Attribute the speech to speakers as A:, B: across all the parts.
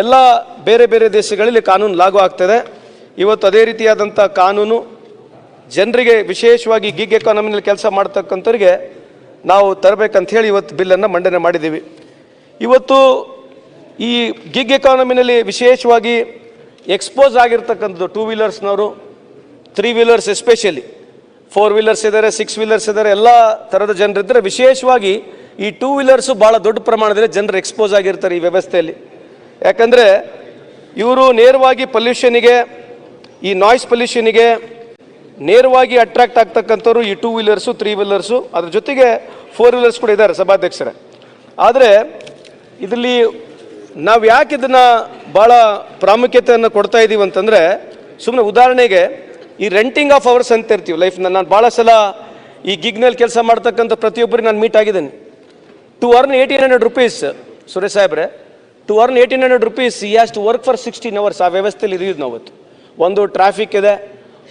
A: ಎಲ್ಲ ಬೇರೆ ಬೇರೆ ದೇಶಗಳಲ್ಲಿ ಕಾನೂನು ಲಾಗು ಆಗ್ತದೆ. ಇವತ್ತು ಅದೇ ರೀತಿಯಾದಂಥ ಕಾನೂನು ಜನರಿಗೆ ವಿಶೇಷವಾಗಿ ಗಿಗ್ ಎಕಾನಮಿನಲ್ಲಿ ಕೆಲಸ ಮಾಡ್ತಕ್ಕಂಥವ್ರಿಗೆ ನಾವು ತರಬೇಕಂತ ಹೇಳಿ ಇವತ್ತು ಬಿಲ್ಲನ್ನು ಮಂಡನೆ ಮಾಡಿದ್ದೀವಿ. ಇವತ್ತು ಈ ಗಿಗ್ ಎಕಾನಮಿನಲ್ಲಿ ವಿಶೇಷವಾಗಿ ಎಕ್ಸ್ಪೋಸ್ ಆಗಿರ್ತಕ್ಕಂಥದ್ದು two ವೀಲರ್ಸ್ನವರು three wheelers especially four wheelers ಇದ್ದಾರೆ ಸಿಕ್ಸ್ ವೀಲರ್ಸ್ ಇದ್ದಾರೆ, ಎಲ್ಲ ಥರದ ಜನರಿದ್ದರೆ ವಿಶೇಷವಾಗಿ ಈ ಟೂ ವೀಲರ್ಸು ಭಾಳ ದೊಡ್ಡ ಪ್ರಮಾಣದಲ್ಲಿ ಜನರು ಎಕ್ಸ್ಪೋಸ್ ಆಗಿರ್ತಾರೆ ಈ ವ್ಯವಸ್ಥೆಯಲ್ಲಿ. ಯಾಕಂದರೆ ಇವರು ನೇರವಾಗಿ ಪೊಲ್ಯೂಷನಿಗೆ ಈ ನಾಯ್ಸ್ ಪೊಲ್ಯೂಷನಿಗೆ ನೇರವಾಗಿ ಅಟ್ರಾಕ್ಟ್ ಆಗ್ತಕ್ಕಂಥವ್ರು ಈ ಟೂ ವೀಲರ್ಸು ತ್ರೀ ವೀಲರ್ಸು ಅದ್ರ ಜೊತೆಗೆ ಫೋರ್ ವೀಲರ್ಸ್ ಕೂಡ ಇದ್ದಾರೆ ಸಭಾಧ್ಯಕ್ಷರೇ. ಆದರೆ ಇದರಲ್ಲಿ ನಾವು ಯಾಕೆ ಇದನ್ನು ಭಾಳ ಪ್ರಾಮುಖ್ಯತೆಯನ್ನು ಕೊಡ್ತಾ ಇದ್ದೀವಿ ಅಂತಂದರೆ ಸುಮ್ಮನೆ ಉದಾಹರಣೆಗೆ ಈ ರೆಂಟಿಂಗ್ ಆಫ್ ಅವರ್ಸ್ ಅಂತ ಇರ್ತೀವಿ ಲೈಫ್ನ ನಾನು ಭಾಳ ಸಲ ಈ ಗಿಗ್ನಲ್ಲಿ ಕೆಲಸ ಮಾಡ್ತಕ್ಕಂಥ ಪ್ರತಿಯೊಬ್ಬರಿಗೆ ನಾನು ಮೀಟ್ ಆಗಿದ್ದೀನಿ. To earn eighteen hundred rupees Suresh ಸಾಹೇಬ್ರೆ. To earn eighteen hundred rupees he has to work for sixteen hours ಆ ವ್ಯವಸ್ಥೆಯಲ್ಲಿ ಇದ್ದೀವಿ ನಾವು ಅವತ್ತು. ಒಂದು ಟ್ರಾಫಿಕ್ ಇದೆ,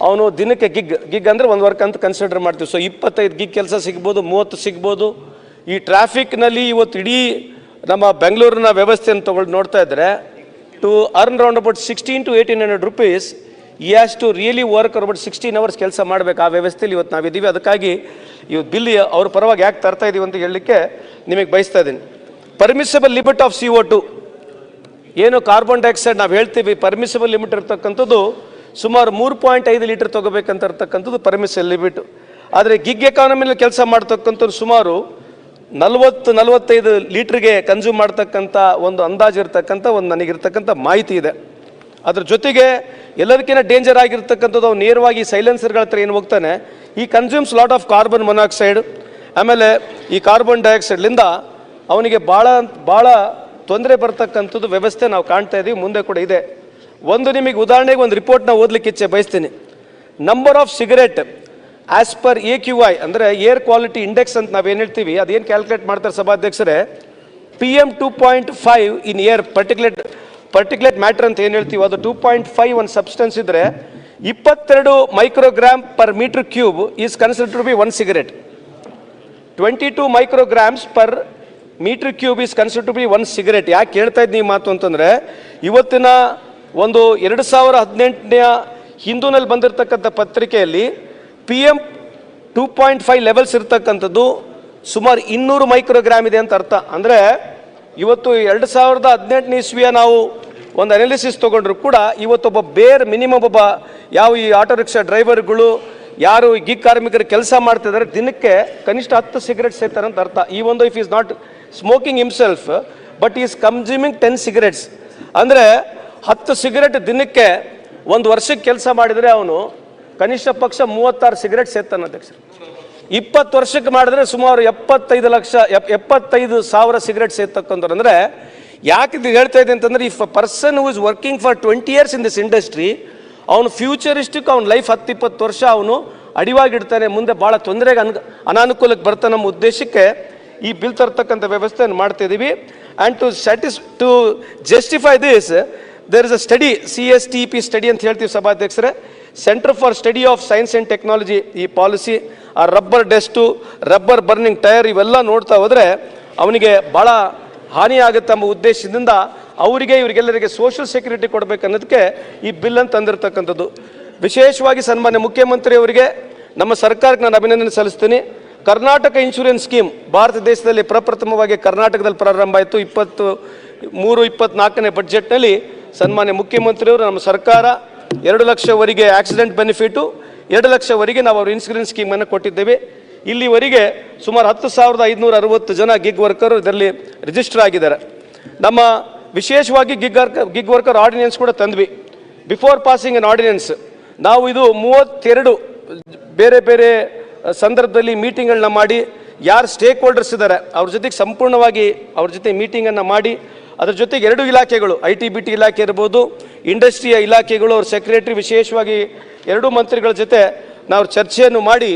A: ಅವನು ದಿನಕ್ಕೆ ಗಿಗ್ ಗಿಗ್ ಅಂದರೆ ಒಂದು ವರ್ಕ್ ಅಂತ ಕನ್ಸಿಡರ್ ಮಾಡ್ತೀವಿ. ಸೊ ಇಪ್ಪತ್ತೈದು ಗಿಗ್ ಕೆಲಸ ಸಿಗ್ಬೋದು, ಮೂವತ್ತು ಸಿಗ್ಬೋದು. ಈ ಟ್ರಾಫಿಕ್ನಲ್ಲಿ ಇವತ್ತು ಇಡೀ ನಮ್ಮ ಬೆಂಗಳೂರಿನ ವ್ಯವಸ್ಥೆಯನ್ನು ತೊಗೊಂಡು ನೋಡ್ತಾ ಇದ್ದರೆ to earn round about sixteen to eighteen hundred rupees he has to really work about sixteen hours ಕೆಲಸ ಮಾಡಬೇಕು. ಆ ವ್ಯವಸ್ಥೆಯಲ್ಲಿ ಇವತ್ತು ನಾವಿದ್ದೀವಿ ಅದಕ್ಕಾಗಿ ಇವತ್ತು ಬಿಲ್ ಅವ್ರ ಪರವಾಗಿ ಯಾಕೆ ತರ್ತಾ ಇದ್ದೀವಿ ಅಂತ ಹೇಳಲಿಕ್ಕೆ ನಿಮಗೆ ಬಯಸ್ತಾ ಇದ್ದೀನಿ. Permissible limit of C O two ಏನು ಕಾರ್ಬನ್ ಡೈಆಕ್ಸೈಡ್ ನಾವು ಹೇಳ್ತೀವಿ ಪರ್ಮಿಸಬಲ್ ಲಿಮಿಟ್ ಇರ್ತಕ್ಕಂಥದ್ದು ಸುಮಾರು ಮೂರು ಪಾಯಿಂಟ್ ಐದು ಲೀಟರ್ ತೊಗೋಬೇಕಂತ ಇರ್ತಕ್ಕಂಥದ್ದು ಪರ್ಮಿಸಬಲ್ ಲಿಮಿಟ್ ಆದರೆ ಗಿಗ್ ಎಕಾನಮಿಯಲ್ಲಿ ಕೆಲಸ ಮಾಡ್ತಕ್ಕಂಥದ್ದು ಸುಮಾರು ನಲವತ್ತು, ನಲವತ್ತೈದು ಲೀಟ್ರಿಗೆ ಕನ್ಸ್ಯೂಮ್ ಮಾಡ್ತಕ್ಕಂಥ ಒಂದು ಅಂದಾಜು ಇರ್ತಕ್ಕಂಥ ಒಂದು ನನಗಿರ್ತಕ್ಕಂಥ ಮಾಹಿತಿ ಇದೆ. ಅದ್ರ ಜೊತೆಗೆ ಎಲ್ಲದಕ್ಕಿಂತ ಡೇಂಜರ್ ಆಗಿರ್ತಕ್ಕಂಥದ್ದು ಅವ್ನು ನೇರವಾಗಿ ಸೈಲೆನ್ಸರ್ಗಳ ಹತ್ರ ಏನು ಹೋಗ್ತಾನೆ ಈ consumes lot of carbon monoxide ಆಮೇಲೆ ಈ ಕಾರ್ಬನ್ ಡೈಆಕ್ಸೈಡ್ಲಿಂದ ಅವನಿಗೆ ಭಾಳ ಭಾಳ ತೊಂದರೆ ಬರ್ತಕ್ಕಂಥದ್ದು ವ್ಯವಸ್ಥೆ ನಾವು ಕಾಣ್ತಾ ಇದ್ದೀವಿ ಮುಂದೆ ಕೂಡ ಇದೆ. ಒಂದು ನಿಮಗೆ ಉದಾಹರಣೆಗೆ ಒಂದು ರಿಪೋರ್ಟ್ನ ಓದಲಿಕ್ಕೆ ಇಚ್ಛೆ ಬಯಸ್ತೀನಿ. Number of cigarette as per A Q I ಅಂದರೆ ಏರ್ ಕ್ವಾಲಿಟಿ ಇಂಡೆಕ್ಸ್ ಅಂತ ನಾವು ಏನು ಹೇಳ್ತೀವಿ, ಅದೇನು ಕ್ಯಾಲ್ಕುಲೇಟ್ ಮಾಡ್ತಾರೆ ಸಭಾಧ್ಯಕ್ಷರೇ? P M two point five in air particulate particulate matter ಅಂತ ಏನು ಹೇಳ್ತೀವಿ, ಅದು ಟೂ ಪಾಯಿಂಟ್ ಫೈವ್ ಒಂದು ಸಬ್ಸ್ಟೆನ್ಸ್ ಇದ್ದರೆ ಇಪ್ಪತ್ತೆರಡು microgram per metre cube is consider to be one cigarette twenty two micrograms per metre cube is consider to be one cigarette ಯಾಕೆ ಕೇಳ್ತಾ ಇದ್ದೀನಿ ಮಾತು ಅಂತಂದರೆ, ಇವತ್ತಿನ ಒಂದು ಎರಡು ಸಾವಿರ ಹದಿನೆಂಟನೇ ಹಿಂದೂನಲ್ಲಿ ಬಂದಿರತಕ್ಕಂಥ ಪತ್ರಿಕೆಯಲ್ಲಿ P M two point five levels ಇರ್ತಕ್ಕಂಥದ್ದು ಸುಮಾರು ಇನ್ನೂರು ಮೈಕ್ರೋಗ್ರಾಮ್ ಇದೆ ಅಂತ ಅರ್ಥ. ಅಂದರೆ ಇವತ್ತು ಎರಡು ಸಾವಿರದ ಹದಿನೆಂಟನೇ ಇಸ್ವಿಯ ನಾವು ಒಂದು ಅನಾಲಿಸಿಸ್ ತೊಗೊಂಡ್ರು ಕೂಡ ಇವತ್ತೊಬ್ಬ ಬೇರ್ ಮಿನಿಮಮ್ ಒಬ್ಬ ಯಾವ ಈ ಆಟೋ ರಿಕ್ಷಾ ಡ್ರೈವರ್ಗಳು ಯಾರು ಗಿಗ್ ಕಾರ್ಮಿಕರು ಕೆಲಸ ಮಾಡ್ತಿದ್ದಾರೆ, ದಿನಕ್ಕೆ ಕನಿಷ್ಠ ಹತ್ತು ಸಿಗರೆಟ್ ಸೇರ್ತಾರೆ ಅಂತ ಅರ್ಥ. ಈ ಒಂದು if is not smoking himself but is consuming ten cigarettes ಅಂದರೆ ಹತ್ತು ಸಿಗರೆಟ್ ದಿನಕ್ಕೆ ಒಂದು ವರ್ಷಕ್ಕೆ ಕೆಲಸ ಮಾಡಿದರೆ ಅವನು ಕನಿಷ್ಠ ಪಕ್ಷ ಮೂವತ್ತಾರು ಸಿಗರೆಟ್ ಸೇರ್ತಾನೆ ಅಧ್ಯಕ್ಷ ಇಪ್ಪತ್ತು ವರ್ಷಕ್ಕೆ ಮಾಡಿದ್ರೆ ಸುಮಾರು ಎಪ್ಪತ್ತೈದು ಲಕ್ಷ, ಎಪ್- ಎಪ್ಪತ್ತೈದು ಸಾವಿರ ಸಿಗರೆಟ್ ಸೇರ್ತಕ್ಕಂಥವ್ರು ಅಂದರೆ ಯಾಕೆ ಇದು ಹೇಳ್ತಾ ಇದೆ ಅಂತಂದ್ರೆ if a person who is working for twenty years in this industry ಅವನು ಫ್ಯೂಚರಿಸ್ಟಿಕ್ ಅವ್ನ ಲೈಫ್ ಹತ್ತು, ಇಪ್ಪತ್ತು ವರ್ಷ ಅವನು ಅಡಿವಾಗಿಡ್ತಾನೆ, ಮುಂದೆ ಭಾಳ ತೊಂದರೆಗೆ ಅನ್, ಅನಾನುಕೂಲಕ್ಕೆ ಬರ್ತಾನೆ ನಮ್ಮ ಉದ್ದೇಶಕ್ಕೆ ಈ ಬಿಲ್ ತರ್ತಕ್ಕಂಥ ವ್ಯವಸ್ಥೆಯನ್ನು ಮಾಡ್ತಾ ಇದ್ದೀವಿ and to satis to justify this there is a study C S T P study ಅಂತ ಹೇಳ್ತೀವಿ ಸಭಾಧ್ಯಕ್ಷರೇ. Centre for study of science and technology ಈ ಪಾಲಿಸಿ, ಆ rubber dust, rubber burning tyre ಇವೆಲ್ಲ ನೋಡ್ತಾ ಹೋದರೆ ಅವನಿಗೆ ಭಾಳ ಹಾನಿ ಆಗುತ್ತೆ ಎಂಬ ಉದ್ದೇಶದಿಂದ ಅವರಿಗೆ, ಇವರಿಗೆಲ್ಲರಿಗೆ ಸೋಷಿಯಲ್ ಸೆಕ್ಯೂರಿಟಿ ಕೊಡಬೇಕನ್ನೋದಕ್ಕೆ ಈ ಬಿಲ್ ಅಂತ ತಂದಿರತಕ್ಕಂಥದ್ದು. ವಿಶೇಷವಾಗಿ ಸನ್ಮಾನ್ಯ ಮುಖ್ಯಮಂತ್ರಿ ಅವರಿಗೆ ನಮ್ಮ ಸರ್ಕಾರಕ್ಕೆ ನಾನು ಅಭಿನಂದನೆ ಸಲ್ಲಿಸ್ತೀನಿ. ಕರ್ನಾಟಕ ಇನ್ಶೂರೆನ್ಸ್ ಸ್ಕೀಮ್ ಭಾರತ ದೇಶದಲ್ಲಿ ಪ್ರಪ್ರಥಮವಾಗಿ ಕರ್ನಾಟಕದಲ್ಲಿ ಪ್ರಾರಂಭ ಆಯಿತು. ಇಪ್ಪತ್ತು, ಮೂರು, ಇಪ್ಪತ್ನಾಲ್ಕನೇ ಬಜೆಟ್ನಲ್ಲಿ ಸನ್ಮಾನ್ಯ ಮುಖ್ಯಮಂತ್ರಿಯವರು ನಮ್ಮ ಸರ್ಕಾರ ಎರಡು ಲಕ್ಷವರೆಗೆ ಆಕ್ಸಿಡೆಂಟ್ ಬೆನಿಫಿಟು ಎರಡು ಲಕ್ಷವರೆಗೆ ನಾವು ಅವರು ಇನ್ಶೂರೆನ್ಸ್ ಸ್ಕೀಮನ್ನು ಕೊಟ್ಟಿದ್ದೇವೆ. ಇಲ್ಲಿವರೆಗೆ ಸುಮಾರು ಹತ್ತು ಸಾವಿರದ ಐದುನೂರ ಅರವತ್ತು ಜನ ಗಿಗ್ ವರ್ಕರ್ ಇದರಲ್ಲಿ ರಿಜಿಸ್ಟರ್ ಆಗಿದ್ದಾರೆ. ನಮ್ಮ ವಿಶೇಷವಾಗಿ ಗಿಗ್ ಗಿಗ್ ವರ್ಕರ್ ಆರ್ಡಿನೆನ್ಸ್ ಕೂಡ ತಂದ್ವಿ. ಬಿಫೋರ್ ಪಾಸಿಂಗ್ ಅನ್ ಆರ್ಡಿನೆನ್ಸ್ ನಾವು ಇದು ಮೂವತ್ತೆರಡು ಬೇರೆ ಬೇರೆ ಸಂದರ್ಭದಲ್ಲಿ ಮೀಟಿಂಗ್ಗಳನ್ನ ಮಾಡಿ, ಯಾರು ಸ್ಟೇಕ್ ಹೋಲ್ಡರ್ಸ್ ಇದ್ದಾರೆ ಅವ್ರ ಜೊತೆಗೆ ಸಂಪೂರ್ಣವಾಗಿ ಅವ್ರ ಜೊತೆ ಮೀಟಿಂಗನ್ನು ಮಾಡಿ, ಅದರ ಜೊತೆಗೆ ಎರಡು ಇಲಾಖೆಗಳು, ಐ ಟಿ, ಬಿ, ಟಿ ಇಲಾಖೆ ಇರ್ಬೋದು ಇಂಡಸ್ಟ್ರಿಯ ಇಲಾಖೆಗಳು, ಅವ್ರ ಸೆಕ್ರೆಟರಿ ವಿಶೇಷವಾಗಿ ಎರಡು ಮಂತ್ರಿಗಳ ಜೊತೆ ನಾವು ಚರ್ಚೆಯನ್ನು ಮಾಡಿ,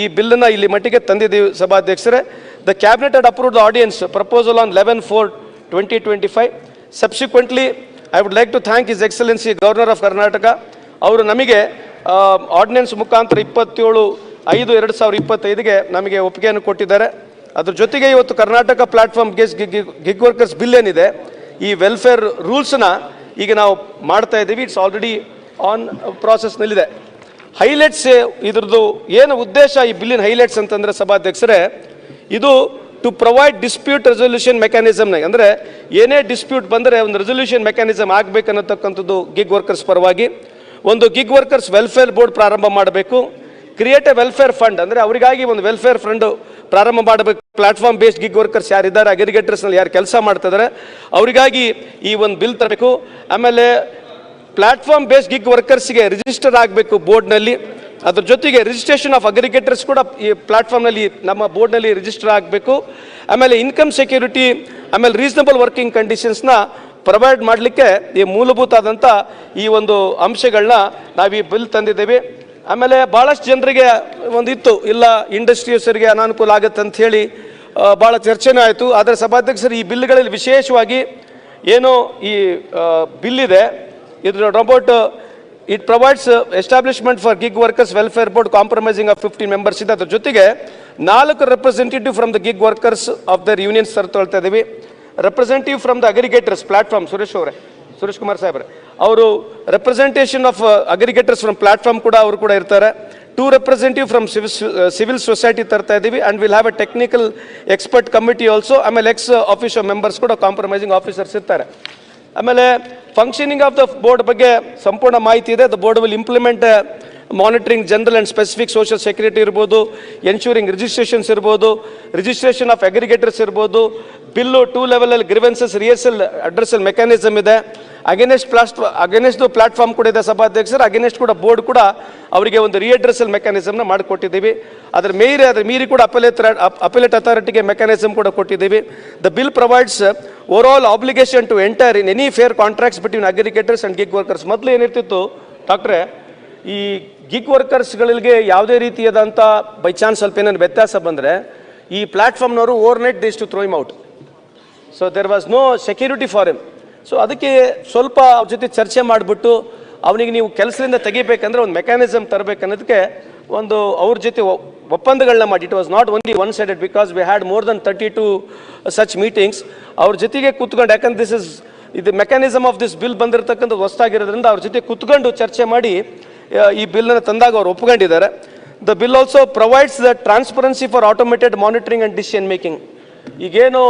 A: ಈ ಬಿಲ್ಲನ್ನು ಇಲ್ಲಿ ಮಟ್ಟಿಗೆ ತಂದಿದ್ದೀವಿ ಸಭಾಧ್ಯಕ್ಷರೇ. The cabinet and approve the audience proposal on eleven four twenty twenty five subsequently I would like to thank is excellency governor of Karnataka ಅವರು ನಮಗೆ ಆರ್ಡಿನೆನ್ಸ್ ಮುಖಾಂತರ ಇಪ್ಪತ್ತೇಳು ಐದು, ಎರಡು ಸಾವಿರ ಇಪ್ಪತ್ತೈದಿಗೆ ನಮಗೆ ಒಪ್ಪಿಗೆಯನ್ನು ಕೊಟ್ಟಿದ್ದಾರೆ. ಅದ್ರ ಜೊತೆಗೆ ಇವತ್ತು ಕರ್ನಾಟಕ ಪ್ಲಾಟ್ಫಾರ್ಮ್ ಗೆಸ್ ಗಿಗ್ ವರ್ಕರ್ಸ್ ಬಿಲ್ ಏನಿದೆ, ಈ ವೆಲ್ಫೇರ್ ರೂಲ್ಸ್ನ ಈಗ ನಾವು ಮಾಡ್ತಾ ಇದ್ದೀವಿ. ಇಟ್ಸ್ ಆಲ್ರೆಡಿ ಆನ್ ಪ್ರಾಸೆಸ್ನಲ್ಲಿದೆ ಹೈಲೈಟ್ಸ್ ಇದ್ರದ್ದು ಏನು ಉದ್ದೇಶ ಈ ಬಿಲ್ಲಿನ ಹೈಲೈಟ್ಸ್ ಅಂತಂದರೆ ಸಭಾಧ್ಯಕ್ಷರೇ, ಇದು ಟು ಪ್ರೊವೈಡ್ ಡಿಸ್ಪ್ಯೂಟ್ ರೆಸೊಲ್ಯೂಷನ್ ಮೆಕ್ಯಾನಿಸಮ್ನಾಗ ಅಂದರೆ ಏನೇ ಡಿಸ್ಪ್ಯೂಟ್ ಬಂದರೆ ಒಂದು ರೆಸೊಲ್ಯೂಷನ್ ಮೆಕ್ಯಾನಿಸಮ್ ಆಗಬೇಕನ್ನತಕ್ಕಂಥದ್ದು ಗಿಗ್ ವರ್ಕರ್ಸ್ ಪರವಾಗಿ. ಒಂದು ಗಿಗ್ ವರ್ಕರ್ಸ್ ವೆಲ್ಫೇರ್ ಬೋರ್ಡ್ ಪ್ರಾರಂಭ ಮಾಡಬೇಕು. ಕ್ರಿಯೇಟ್ ಎ ವೆಲ್ಫೇರ್ ಫಂಡ್ ಅಂದರೆ ಅವರಿಗಾಗಿ ಒಂದು ವೆಲ್ಫೇರ್ ಫಂಡ್ ಪ್ರಾರಂಭ ಮಾಡಬೇಕು. ಪ್ಲಾಟ್ಫಾರ್ಮ್ ಬೇಸ್ಡ್ ಗಿಗ್ ವರ್ಕರ್ಸ್ ಯಾರಿದ್ದಾರೆ ಅಗ್ರಿಗೇಟರ್ಸ್ನಲ್ಲಿ ಯಾರು ಕೆಲಸ ಮಾಡ್ತಿದ್ದಾರೆ ಅವರಿಗಾಗಿ ಈ ಒಂದು ಬಿಲ್ ತರಬೇಕು. ಆಮೇಲೆ ಪ್ಲಾಟ್ಫಾರ್ಮ್ ಬೇಸ್ಡ್ ಗಿಗ್ ವರ್ಕರ್ಸ್ಗೆ ರಿಜಿಸ್ಟರ್ ಆಗಬೇಕು ಬೋರ್ಡ್ನಲ್ಲಿ ಅದ್ರ ಜೊತೆಗೆ ರಿಜಿಸ್ಟ್ರೇಷನ್ ಆಫ್ ಅಗ್ರಿಗೇಟರ್ಸ್ ಕೂಡ ಈ ಪ್ಲಾಟ್ಫಾರ್ಮ್ನಲ್ಲಿ ನಮ್ಮ ಬೋರ್ಡ್ನಲ್ಲಿ ರಿಜಿಸ್ಟರ್ ಆಗಬೇಕು. ಆಮೇಲೆ ಇನ್ಕಮ್ ಸೆಕ್ಯೂರಿಟಿ ಆಮೇಲೆ ರೀಸನಬಲ್ ವರ್ಕಿಂಗ್ ಕಂಡೀಷನ್ಸ್ನ ಪ್ರೊವೈಡ್ ಮಾಡಲಿಕ್ಕೆ ಈ ಮೂಲಭೂತ ಆದಂಥ ಈ ಒಂದು ಅಂಶಗಳನ್ನ ನಾವು ಈ ಬಿಲ್ ತಂದಿದ್ದೇವೆ. ಆಮೇಲೆ ಭಾಳಷ್ಟು ಜನರಿಗೆ ಒಂದಿತ್ತು, ಇಲ್ಲ ಇಂಡಸ್ಟ್ರಿಯಸರಿಗೆ ಅನಾನುಕೂಲ ಆಗುತ್ತೆ ಅಂತ ಹೇಳಿ ಭಾಳ ಚರ್ಚೆನೂ ಆಯಿತು. ಆದರೆ ಸಭಾಧ್ಯಕ್ಷರು ಈ ಬಿಲ್ಗಳಲ್ಲಿ ವಿಶೇಷವಾಗಿ ಏನು ಈ ಬಿಲ್ ಇದೆ ಇದ್ರ robot it provides establishment for gig workers welfare board compromising of fifteen members ಇದೆ ಅದ್ರ ಜೊತೆಗೆ ನಾಲ್ಕು representative from the gig workers of their unions ತಗೊಳ್ತಾ ಇದ್ದೀವಿ representative from the aggregators platform Suresh ಅವರೇ, ಸುರೇಶ್ ಕುಮಾರ್ ಸಾಹೇಬ್ರೆ. ಅವರು representation of aggregators from platform ಕೂಡ ಅವರು ಕೂಡ ಇರ್ತಾರೆ. Two representative from civil society ತರ್ತಾ ಇದ್ದೀವಿ and will have a technical expert committee also ಆಮೇಲೆ ಎಕ್ಸ್ ಆಫೀಸರ್ ಮೆಂಬರ್ಸ್ ಕೂಡ ಕಾಂಪ್ರಮೈಸಿಂಗ್ ಆಫೀಸರ್ಸ್ ಇರ್ತಾರೆ. ಆಮೇಲೆ ಫಂಕ್ಷನಿಂಗ್ ಆಫ್ ದ ಬೋರ್ಡ್ ಬಗ್ಗೆ ಸಂಪೂರ್ಣ ಮಾಹಿತಿ ಇದೆ. The board will implement monitoring general and specific social security ಇರ್ಬೋದು ಎನ್ಶೂರಿಂಗ್ ರಿಜಿಸ್ಟ್ರೇಷನ್ಸ್ ಇರ್ಬೋದು ರಿಜಿಸ್ಟ್ರೇಷನ್ ಆಫ್ ಅಗ್ರಿಗೇಟರ್ಸ್ ಇರ್ಬೋದು ಬಿಲ್ಲು ಟೂ ಲೆವೆಲಲ್ಲಿ ಗ್ರಿವೆನ್ಸಸ್ ರಿಯರ್ಸಲ್ ಅಡ್ರೆಸಲ್ ಮೆಕ್ಯಾನಿಸಮ್ ಇದೆ. ಅಗೇನೆಸ್ಟ್ ಪ್ಲಾಸ್ಟ್ ಅಗೇನೆಸ್ಟ್ ಪ್ಲಾಟ್ಫಾರ್ಮ್ ಕೂಡ ಇದೆ ಸಭಾಧ್ಯಕ್ಷರು. ಅಗೇನೆಸ್ಟ್ ಕೂಡ ಬೋರ್ಡ್ ಕೂಡ ಅವರಿಗೆ ಒಂದು ರಿಯಡ್ರೆಸಲ್ ಮೆಕ್ಯಾನಿಸಮ್ನ ಮಾಡಿಕೊಟ್ಟಿದ್ದೀವಿ. ಅದರ ಮೇರೆ, ಅದರ ಮೀರಿ ಕೂಡ ಅಪಲೇಟ್ ಅಪಲೇಟ್ ಅಥಾರಿಟಿಗೆ ಮೆಕ್ಯಾನಿಸಮ್ ಕೂಡ ಕೊಟ್ಟಿದ್ದೀವಿ. The bill provides over all obligation to enter in any fair contracts between aggregators and gig workers ಮೊದಲು ಏನಿರ್ತಿತ್ತು, ಡಾಕ್ಟ್ರೆ, ಈ ಗಿಗ್ ವರ್ಕರ್ಸ್ಗಳಿಗೆ ಯಾವುದೇ ರೀತಿಯಾದಂಥ ಬೈ ಚಾನ್ಸ್ ಸ್ವಲ್ಪ ಏನಾದ್ರು ವ್ಯತ್ಯಾಸ ಬಂದರೆ, ಈ ಪ್ಲಾಟ್ಫಾರ್ಮ್ನವರು ಓವರ್ ನೈಟ್ ದೇಶ್ to throw him out so there was no security for them so ಅದಕ್ಕೆ ಸ್ವಲ್ಪ ಅವ್ರ ಜೊತೆ ಚರ್ಚೆ ಮಾಡಿಬಿಟ್ಟು, ಅವನಿಗೆ ನೀವು ಕೆಲಸದಿಂದ ತೆಗಿಬೇಕಂದ್ರೆ ಒಂದು ಮೆಕ್ಯಾನಿಸಮ್ ತರಬೇಕನ್ನೋದಕ್ಕೆ ಒಂದು ಅವ್ರ ಜೊತೆ ಒಪ್ಪಂದಗಳನ್ನ ಮಾಡಿ. It was not only one sided because we had more than thirty two such meetings ಅವ್ರ ಜೊತೆಗೆ ಕೂತ್ಕೊಂಡು, ಯಾಕಂದ್ರೆ ದಿಸ್ ಇಸ್ ಇದು ಮೆಕ್ಯಾನಿಸಮ್ ಆಫ್ ದಿಸ್ ಬಿಲ್ ಬಂದಿರತಕ್ಕಂಥ ಹೊಸ್ತಾಗಿರೋದ್ರಿಂದ ಅವ್ರ ಜೊತೆ ಕೂತ್ಕೊಂಡು ಚರ್ಚೆ ಮಾಡಿ ಈ ಬಿಲ್ನ ತಂದಾಗ ಅವರು ಒಪ್ಕೊಂಡಿದ್ದಾರೆ. The bill also provides the transparency for automated monitoring and decision making ಈಗೇನು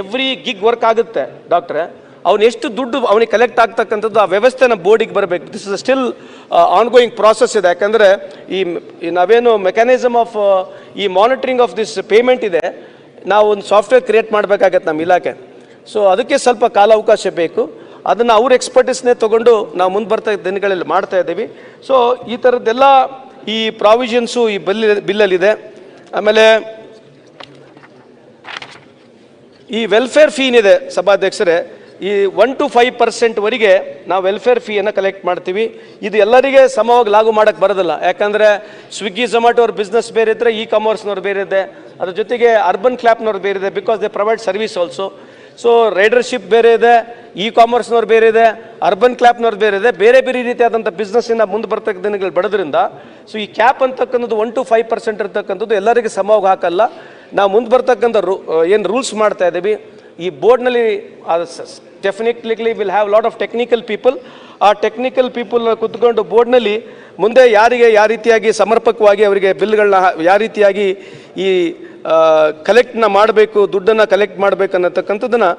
A: ಎವ್ರಿ ಗಿಗ್ ವರ್ಕ್ ಆಗುತ್ತೆ ಡಾಕ್ಟ್ರೆ ಅವನು ಎಷ್ಟು ದುಡ್ಡು ಅವನಿಗೆ ಕಲೆಕ್ಟ್ ಆಗ್ತಕ್ಕಂಥದ್ದು ಆ ವ್ಯವಸ್ಥೆನ ಬೋರ್ಡಿಗೆ ಬರಬೇಕು. This is still on going process ಇದೆ. ಯಾಕಂದರೆ ಈ ನಾವೇನು ಮೆಕ್ಯಾನಿಸಮ್ ಆಫ್ ಈ ಮಾನಿಟರಿಂಗ್ ಆಫ್ ದಿಸ್ ಪೇಮೆಂಟ್ ಇದೆ. ನಾವು ಒಂದು ಸಾಫ್ಟ್ವೇರ್ ಕ್ರಿಯೇಟ್ ಮಾಡಬೇಕಾಗತ್ತೆ ನಮ್ಮ ಇಲಾಖೆ. ಸೊ ಅದಕ್ಕೆ ಸ್ವಲ್ಪ ಕಾಲಾವಕಾಶ ಬೇಕು. ಅದನ್ನು ಅವ್ರ ಎಕ್ಸ್ಪರ್ಟಿಸ್ನೇ ತೊಗೊಂಡು ನಾವು ಮುಂದೆ ಬರ್ತಾ ದಿನಗಳಲ್ಲಿ ಮಾಡ್ತಾ ಇದ್ದೀವಿ. ಸೊ ಈ ಥರದ್ದೆಲ್ಲ ಈ ಪ್ರಾವಿಷನ್ಸು ಈ ಬಿಲ್, ಬಿಲ್ಲಲ್ಲಿದೆ. ಆಮೇಲೆ ಈ ವೆಲ್ಫೇರ್ ಫೀ ಏನಿದೆ ಸಭಾಧ್ಯಕ್ಷರೇ, ಈ ಒನ್ ಟು ಫೈವ್ ಪರ್ಸೆಂಟ್ವರೆಗೆ ನಾವು ವೆಲ್ಫೇರ್ ಫೀಯನ್ನು ಕಲೆಕ್ಟ್ ಮಾಡ್ತೀವಿ. ಇದು ಎಲ್ಲರಿಗೆ ಸಮವಾಗಿ ಲಾಗು ಮಾಡೋಕ್ಕೆ ಬರೋದಿಲ್ಲ. ಯಾಕಂದರೆ ಸ್ವಿಗ್ಗಿ ಝೊಮ್ಯಾಟೋ ಅವ್ರ ಬಿಸ್ನೆಸ್ ಬೇರೆ ಇದ್ದರೆ ಇ ಕಾಮರ್ಸ್ನವ್ರು ಬೇರೆ ಇದೆ. ಅದ್ರ ಜೊತೆಗೆ ಅರ್ಬನ್ ಕ್ಲ್ಯಾಪ್ನವ್ರು ಬೇರೆ ಇದೆ because they provide service also so ridership ಬೇರೆ ಇದೆ ಇ ಕಾಮರ್ಸ್ನವ್ರು ಬೇರೆ ಇದೆ ಅರ್ಬನ್ ಕ್ಲ್ಯಾಪ್ನವ್ರು ಬೇರೆ ಇದೆ. ಬೇರೆ ಬೇರೆ ರೀತಿಯಾದಂಥ ಬಿಸ್ನೆಸ್ಸಿಂದ ಮುಂದೆ ಬರ್ತಕ್ಕ ದಿನಗಳು ಬಡದ್ರಿಂದ ಸೊ ಈ ಕ್ಯಾಪ್ ಅಂತಕ್ಕಂಥದ್ದು ಒನ್ ಟು ಫೈವ್ ಪರ್ಸೆಂಟ್ ಇರ್ತಕ್ಕಂಥದ್ದು ಎಲ್ಲರಿಗೆ ಸಮವಾಗಿ ಹಾಕಲ್ಲ. ನಾವು ಮುಂದೆ ಬರ್ತಕ್ಕಂಥ ರೂ ಏನು ರೂಲ್ಸ್ ಮಾಡ್ತಾ ಇದ್ದೀವಿ ಈ ಬೋರ್ಡ್ನಲ್ಲಿ definitely will have lot of technical people ಆ ಟೆಕ್ನಿಕಲ್ ಪೀಪಲ್ನ ಕುತ್ಕೊಂಡು ಬೋರ್ಡ್ನಲ್ಲಿ ಮುಂದೆ ಯಾರಿಗೆ, ಯಾವ ರೀತಿಯಾಗಿ ಸಮರ್ಪಕವಾಗಿ ಅವರಿಗೆ ಬಿಲ್ಗಳನ್ನ, ಯಾವ ರೀತಿಯಾಗಿ ಈ ಕಲೆಕ್ಟ್ನ ಮಾಡಬೇಕು, ದುಡ್ಡನ್ನು ಕಲೆಕ್ಟ್ ಮಾಡಬೇಕು ಅನ್ನತಕ್ಕಂಥದ್ದನ್ನು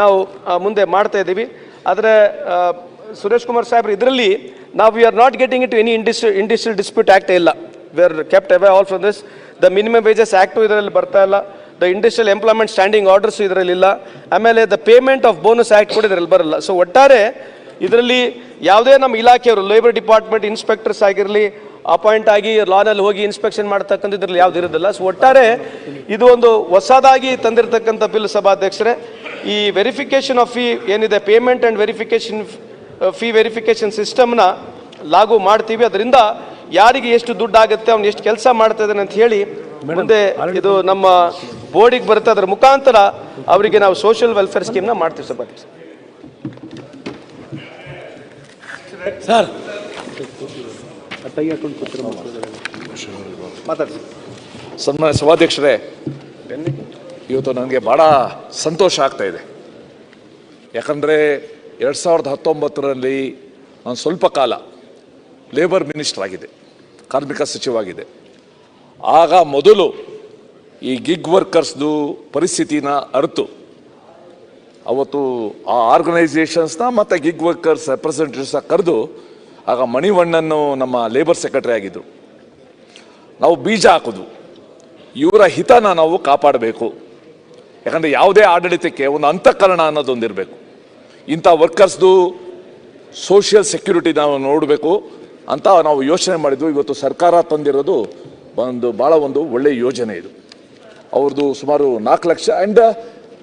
A: ನಾವು ಮುಂದೆ ಮಾಡ್ತಾ ಇದ್ದೀವಿ. ಆದರೆ ಸುರೇಶ್ ಕುಮಾರ್ ಸಾಹೇಬ್ರು ಇದರಲ್ಲಿ ನಾವು we are not getting it any indus industrial dispute act ಇಲ್ಲ. We are kept away all from this the minimum wages act ಇದರಲ್ಲಿ ಬರ್ತಾ ಇಲ್ಲ. The industrial employment standing orders ಇದರಲ್ಲಿ ಇಲ್ಲ. ಆಮೇಲೆ the payment of bonus act ಕೂಡ ಇದರಲ್ಲಿ ಬರಲ್ಲ. ಸೊ ಒಟ್ಟಾರೆ, ಇದರಲ್ಲಿ ಯಾವುದೇ ನಮ್ಮ ಇಲಾಖೆಯವರು ಲೇಬರ್ ಡಿಪಾರ್ಟ್ಮೆಂಟ್ ಇನ್ಸ್ಪೆಕ್ಟರ್ಸ್ ಆಗಿರಲಿ ಅಪಾಯಿಂಟ್ ಆಗಿ ಲಾನಲ್ಲಿ ಹೋಗಿ ಇನ್ಸ್ಪೆಕ್ಷನ್ ಮಾಡ್ತಕ್ಕಂಥ ಇದ್ರಲ್ಲಿ ಯಾವ್ದು ಇರೋದಿಲ್ಲ ಸೊ ಒಟ್ಟಾರೆ ಇದು ಒಂದು ಹೊಸದಾಗಿ ತಂದಿರತಕ್ಕಂಥ ಬಿಲ್ ಸಭಾಧ್ಯಕ್ಷರೇ. ಈ ವೆರಿಫಿಕೇಶನ್ ಆಫ್ ಫೀ ಏನಿದೆ payment and verification fee verification ಸಿಸ್ಟಮ್ನ ಲಾಗು ಮಾಡ್ತೀವಿ. ಅದರಿಂದ ಯಾರಿಗೆ ಎಷ್ಟು ದುಡ್ಡು ಆಗುತ್ತೆ ಅವ್ನು ಎಷ್ಟು ಕೆಲಸ ಮಾಡ್ತಾ ಇದ್ದಾನೆ ಅಂತ ಹೇಳಿ ಮುಂದೆ ಇದು ನಮ್ಮ ಬೋರ್ಡಿಗೆ ಬರುತ್ತೆ. ಅದರ ಮುಖಾಂತರ ಅವರಿಗೆ ನಾವು ಸೋಷಿಯಲ್ ವೆಲ್ಫೇರ್ ಸ್ಕೀಮ್ನ ಮಾಡ್ತೀವಿ ಸಭಾಧ್ಯಕ್ಷ
B: ಸರ್
A: ಮಾತಾಡ್ಸಿ.
C: ಸನ್ಮಾನ್ಯ ಸಭಾಧ್ಯಕ್ಷರೇ, ಇವತ್ತು ನನಗೆ ಭಾಳ ಸಂತೋಷ ಆಗ್ತಾ ಇದೆ. ಯಾಕಂದರೆ ಎರಡು ಸಾವಿರದ ಹತ್ತೊಂಬತ್ತರಲ್ಲಿ ನಾನು ಸ್ವಲ್ಪ ಕಾಲ ಲೇಬರ್ ಮಿನಿಸ್ಟರ್ ಆಗಿದೆ, ಕಾರ್ಮಿಕ ಸಚಿವಾಗಿದೆ ಆಗ ಮೊದಲು ಈ ಗಿಗ್ ವರ್ಕರ್ಸ್ದು ಪರಿಸ್ಥಿತಿನ ಅರಿತು. ಅವತ್ತು ಆ ಆರ್ಗನೈಸೇಷನ್ಸ್ನ ಮತ್ತು ಗಿಗ್ ವರ್ಕರ್ಸ್ ರೆಪ್ರೆಸೆಂಟೇಟಿವ್ಸ್ನ ಕರೆದು ಆಗ ಮಣಿವಣ್ಣನ್ನು ನಮ್ಮ ಲೇಬರ್ ಸೆಕ್ರೆಟರಿ ಆಗಿದ್ದರು ನಾವು ಬೀಜ ಹಾಕೋದು. ಇವರ ಹಿತನ ನಾವು ಕಾಪಾಡಬೇಕು. ಯಾಕಂದರೆ ಯಾವುದೇ ಆಡಳಿತಕ್ಕೆ ಒಂದು ಅಂತಃಕರಣ ಅನ್ನೋದೊಂದಿರಬೇಕು ಇಂಥ ವರ್ಕರ್ಸ್ದು ಸೋಷಿಯಲ್ ಸೆಕ್ಯೂರಿಟಿ ನಾವು ನೋಡಬೇಕು ಅಂತ ನಾವು ಯೋಚನೆ ಮಾಡಿದ್ವು. ಇವತ್ತು ಸರ್ಕಾರ ತಂದಿರೋದು ಒಂದು ಭಾಳ ಒಂದು ಒಳ್ಳೆಯ ಯೋಜನೆ ಇದು. ಅವ್ರದ್ದು ಸುಮಾರು ನಾಲ್ಕು ಲಕ್ಷ ಆ್ಯಂಡ್